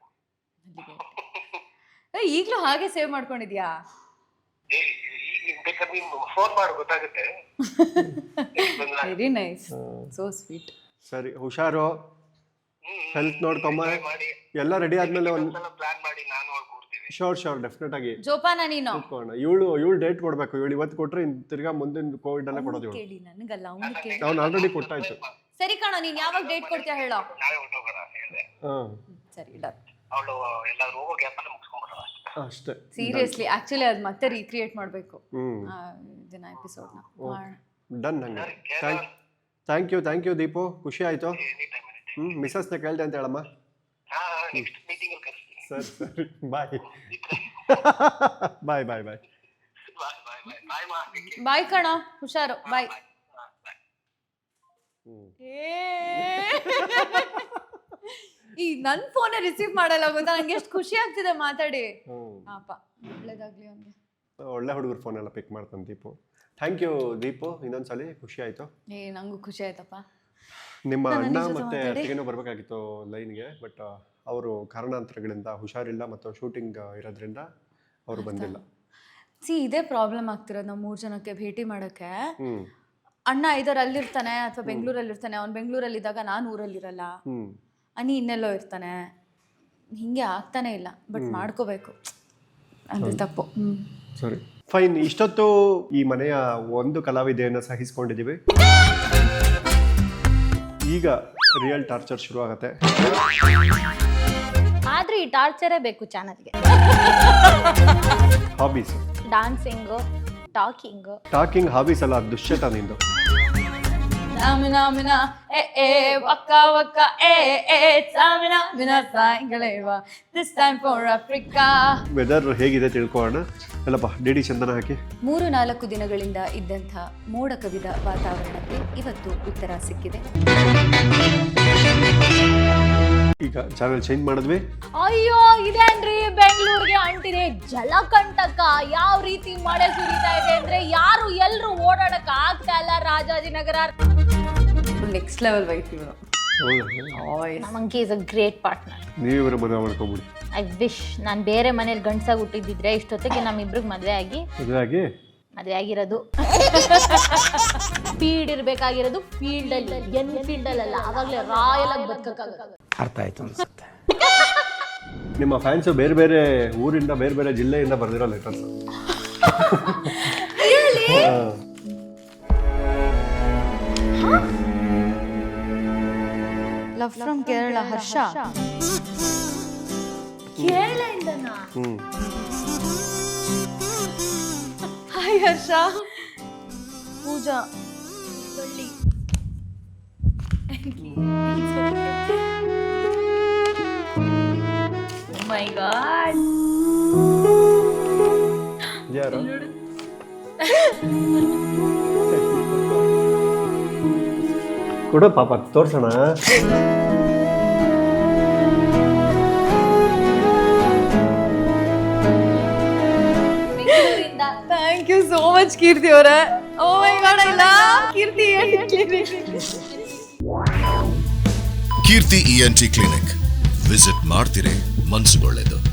Speaker 2: ಈಗಲೂ ಹಾಗೆ ಸೇವ್ ಮಾಡ್ಕೊಂಡಿದ್ಯಾ?
Speaker 5: ಬೇಕಾದ್ರೆ ನೀವು ಫೋನ್ ಮಾಡಿ ಗೊತ್ತಾಗುತ್ತೆ.
Speaker 2: ವೆರಿ ನೈಸ್ ಸೋ ಸ್ವೀಟ್
Speaker 3: ಸರಿ ಹುಷಾರು. ಹೆಲ್ತ್ ನೋಡ್ಕೊಂಬ.
Speaker 5: ಮಾಡಿ.
Speaker 3: ಎಲ್ಲ ರೆಡಿ ಆದ್ಮೇಲೆ ಒಂದು
Speaker 5: ಪ್ಲಾನ್ ಮಾಡಿ ನಾನು ಕೂರ್ತೀವಿ
Speaker 3: ಶೋರ್ ಶೋರ್ ಡೆಫಿನೆಟ್ ಆಗಿ
Speaker 2: ಜೋಪಾನ ನೀನು?
Speaker 3: ಕೂತ್ಕೊಳ್ಳೋಣ. ಇವಳು ಇವಳು ಡೇಟ್ ಕೊಡ್ಬೇಕು. ಇವಳು ಇವತ್ತು ಕೊಟ್ರೆ ಇನ್ ತಿರ್ಗಾ ಮುಂದಿನ ಕೋವಿಡ್ ಎಲ್ಲ ಕೊಡೋದು ಇವಳು.
Speaker 2: ಕೇಳಿ ನನಗಲ್ಲ ಅವನು ಕೇಳಿ.
Speaker 3: ಅವ್ನು ಆಲ್ರೆಡಿ ಕೊಟ್ಟಾಯ್ತು.
Speaker 2: ಸರಿ ಕಣೋ ನೀನು ಯಾವಾಗ ಡೇಟ್ ಕೊಡ್ತೀಯ ಹೇಳೋ.
Speaker 5: ನಾಳೆ ಹೊರಟೋಗೋಣ ಹೇಳಿದೆ.
Speaker 3: ಹಾಂ.
Speaker 2: ಸರಿ ಡನ್.
Speaker 5: ಅವಳು ಎಲ್ಲಾದ್ರೂ ಹೋಗೋ ಗ್ಯಾಪ್ ಅಲ್ಲೇ ಮುಗಿಸ್ಕೊಂಡ್ಬಿಡೋಣ ಅಷ್ಟೇ.
Speaker 2: ಸೀರಿಯಸ್ಲಿ ಆಕ್ಚುಲಿ ಅದು ಮತ್ತೆ ರೀಕ್ರಿಯೇಟ್ ಮಾಡಬೇಕು. ಇದನ್ನ ಎಪಿಸೋಡ್ನ
Speaker 3: ಡನ್ ಹಂಗೆ thank you thank you Deepu. ಖುಷಿ ಆಯಿತು. ಹ್ಞೂ ಮಿಸ್ಸಸ್ನ ಕೇಳಿದೆ ಅಂತ ಹೇಳಮ್ಮ. ಸರಿ ಸರಿ. ಬಾಯ್ ಬಾಯ್ ಬಾಯ್ ಬಾಯ್
Speaker 5: ಬಾಯ್
Speaker 2: ಕಣ ಹುಷಾರು. ಬಾಯ್
Speaker 3: ಏ.
Speaker 2: ಈ ನನ್ ಫೋನ್ ರಿಸೀವ್ ಮಾಡಲ್ಲ ಗೊತ್ತಾ? ನಂಗೆ ಎಷ್ಟು ಖುಷಿ ಆಗ್ತಿದೆ ಮಾತಾಡಿ. ಪಾಪ ಒಳ್ಳೇದಾಗ್ಲಿ ಅವ್ನಿಗೆ.
Speaker 3: ಒಳ್ಳೆ ಹುಡುಗರು ಫೋನ್ ಎಲ್ಲ ಪಿಕ್ ಮಾಡ್ತಾನೆ ದೀಪು. ಥ್ಯಾಂಕ್ ಯು ದೀಪು ಇನ್ನೊಂದ್ಸಲಿ ಖುಷಿ ಆಯ್ತು.
Speaker 2: ಏ ನಂಗೂ ಖುಷಿ ಆಯ್ತಪ್ಪ.
Speaker 3: ನಿಮ್ಮ ಅಣ್ಣ ಮತ್ತೆ ಅತ್ತಿಗೆನು ಬರಬೇಕಾಗಿತ್ತು ಲೈನ್ಗೆ ಬಟ್ ಅವರು ಕಾರಣಾಂತರಗಳಿಂದ ಹುಷಾರಿಲ್ಲ ಮತ್ತು ಶೂಟಿಂಗ್ ಇರೋದ್ರಿಂದ ಅವರು ಬಂದಿಲ್ಲ.
Speaker 2: ಸಿ ಇದೇ ಪ್ರಾಬ್ಲಮ್ ಆಗ್ತಿರೋದು ನಾವು ಮೂರು ಜನಕ್ಕೆ ಭೇಟಿ ಮಾಡೋಕ್ಕೆ. ಅಣ್ಣ ಐದರ್ ಅಲ್ಲಿರ್ತಾನೆ ಅಥವಾ ಬೆಂಗಳೂರಲ್ಲಿ ಇರ್ತಾನೆ ಅವ್ನು ಬೆಂಗಳೂರಲ್ಲಿದ್ದಾಗ ನಾನು ಊರಲ್ಲಿರಲ್ಲ. ಅನಿ ಇನ್ನೆಲ್ಲೋ ಇರ್ತಾನೆ. ಹಿಂಗೆ ಆಗ್ತಾನೆ ಇಲ್ಲ ಬಟ್ ಮಾಡ್ಕೋಬೇಕು. ಅದು ತಪ್ಪು. ಹ್ಮ್.
Speaker 3: ಸರಿ. ಫೈನ್ ಇಷ್ಟೊತ್ತು ಈ ಮನೆಯ ಒಂದು ಕಲಾವಿದೆಯನ್ನು ಸಹಿಸಿಕೊಂಡಿದ್ದೀವಿ. ಈಗ ರಿಯಲ್ ಟಾರ್ಚರ್ ಶುರು ಆಗತ್ತೆ
Speaker 6: ಆದ್ರೆ ಈ ಟಾರ್ಚರೇ ಬೇಕು ಚಾನಲ್ಗೆ.
Speaker 3: Hobbies
Speaker 6: dancing talking
Speaker 3: talking hobbies ಅಲ್ಲ ದುಶ್ಯತ ನಿಂದು.
Speaker 2: ನಾಮಿನ ಮಿನ ಎ ಎ ವಕ್ಕ ವಕ್ಕ ಎ ಎ ಸಾಮಿನ ಮಿನ ಸಾಯಂಗಳೇವ. This time for Africa
Speaker 3: weather ಹೇಗಿದೆ ತಿಳ್ಕೊಳ್ಳೋಣ. ಅಲ್ಲಪ್ಪ ಡಿಡಿ ಚಂದನ ಹಾಕಿ.
Speaker 2: ಮೂರು ನಾಲ್ಕು ದಿನಗಳಿಂದ ಇದ್ದಂಥ ಮೋಡ ಕವಿದ ವಾತಾವರಣಕ್ಕೆ ಇವತ್ತು ಉತ್ತರ ಸಿಕ್ಕಿದೆ.
Speaker 3: ಈಗ ಚಾನೆಲ್ ಚೇಂಜ್ ಮಾಡಿದ್ವಿ.
Speaker 6: ಅಯ್ಯೋ ಇದೇನ್ರಿ ಬೆಂಗಳೂರಿಗೆ ಅಂಟಿದೆ ಜಲಕಂಟಕ. ಯಾವ ರೀತಿ ಮಳೆ ಸುರಿತಾ ಇದೆ ಅಂದ್ರೆ ಯಾರು ಎಲ್ರು ಓಡಾಡಕ್ ಆಗ್ತಾ ಇಲ್ಲ ರಾಜಾಜಿನಗರ
Speaker 2: ನೆಕ್ಸ್ಟ್ ಲೆವೆಲ್ ವೈಫ್ ಇವರು
Speaker 6: ನಮಗೆ ಇಸ್ ಅ ಗ್ರೇಟ್ ಪಾರ್ಟ್ನರ್
Speaker 3: ನೀವಿಬ್ಬರು ಮದುವೆ ಮಾಡ್ಕೊಂಬಿಡಿ.
Speaker 6: ಐ ವಿಶ್ ನಾನು ಬೇರೆ ಮನೇಲಿ ಗಂಡಸಾಗಿ ಹುಟ್ಟಿದ್ದಿದ್ರೆ ಇಷ್ಟೊತ್ತಿಗೆ ನಮ್ಮಿಬ್ರಿಗೆ ಮದುವೆ ಆಗಿ.
Speaker 3: ಮದುವೆ ಆಗಿ?
Speaker 6: ಮದುವೆ ಆಗಿರೋದು. ಫೀಲ್ಡ್ ಇರ್ಬೇಕಾಗಿರೋದು ಫೀಲ್ಡ್ ಅಲ್ಲಿ ಎನ್ ಫೀಲ್ಡ್ ಅಲ್ಲ ಅವಾಗ್ಲೇ ರಾಯಲ್ ಆಗಿ ಬದುಕಕ್ಕಾಗ
Speaker 7: ಅರ್ಥ ಆಯ್ತು ಅನ್ಸುತ್ತೆ.
Speaker 3: ನಿಮ್ಮ ಫ್ಯಾನ್ಸ್ ಬೇರೆ ಬೇರೆ ಊರಿಂದ ಬೇರೆ ಬೇರೆ ಜಿಲ್ಲೆಯಿಂದ ಬರ್ದಿರೋ letters
Speaker 2: love from Kerala Harsha
Speaker 6: ಕೇರಳದಿಂದನಾ
Speaker 3: hmm.
Speaker 2: Hi Harsha Pooja my God
Speaker 3: ಯಾರು ಕೊಡು ಪಾಪ ತೋರ್ಸೋಣ
Speaker 2: thank you so much Keerthi ಅವರೇ ಓ ಮೈ ಗಾಡ್ ಇಲ್ಲ Keerthi
Speaker 4: Keerthi ENT clinic visit ಮಾಡ್ತಿರೇ ಮನ್ಸುಗೊಳ್ಳೆದು.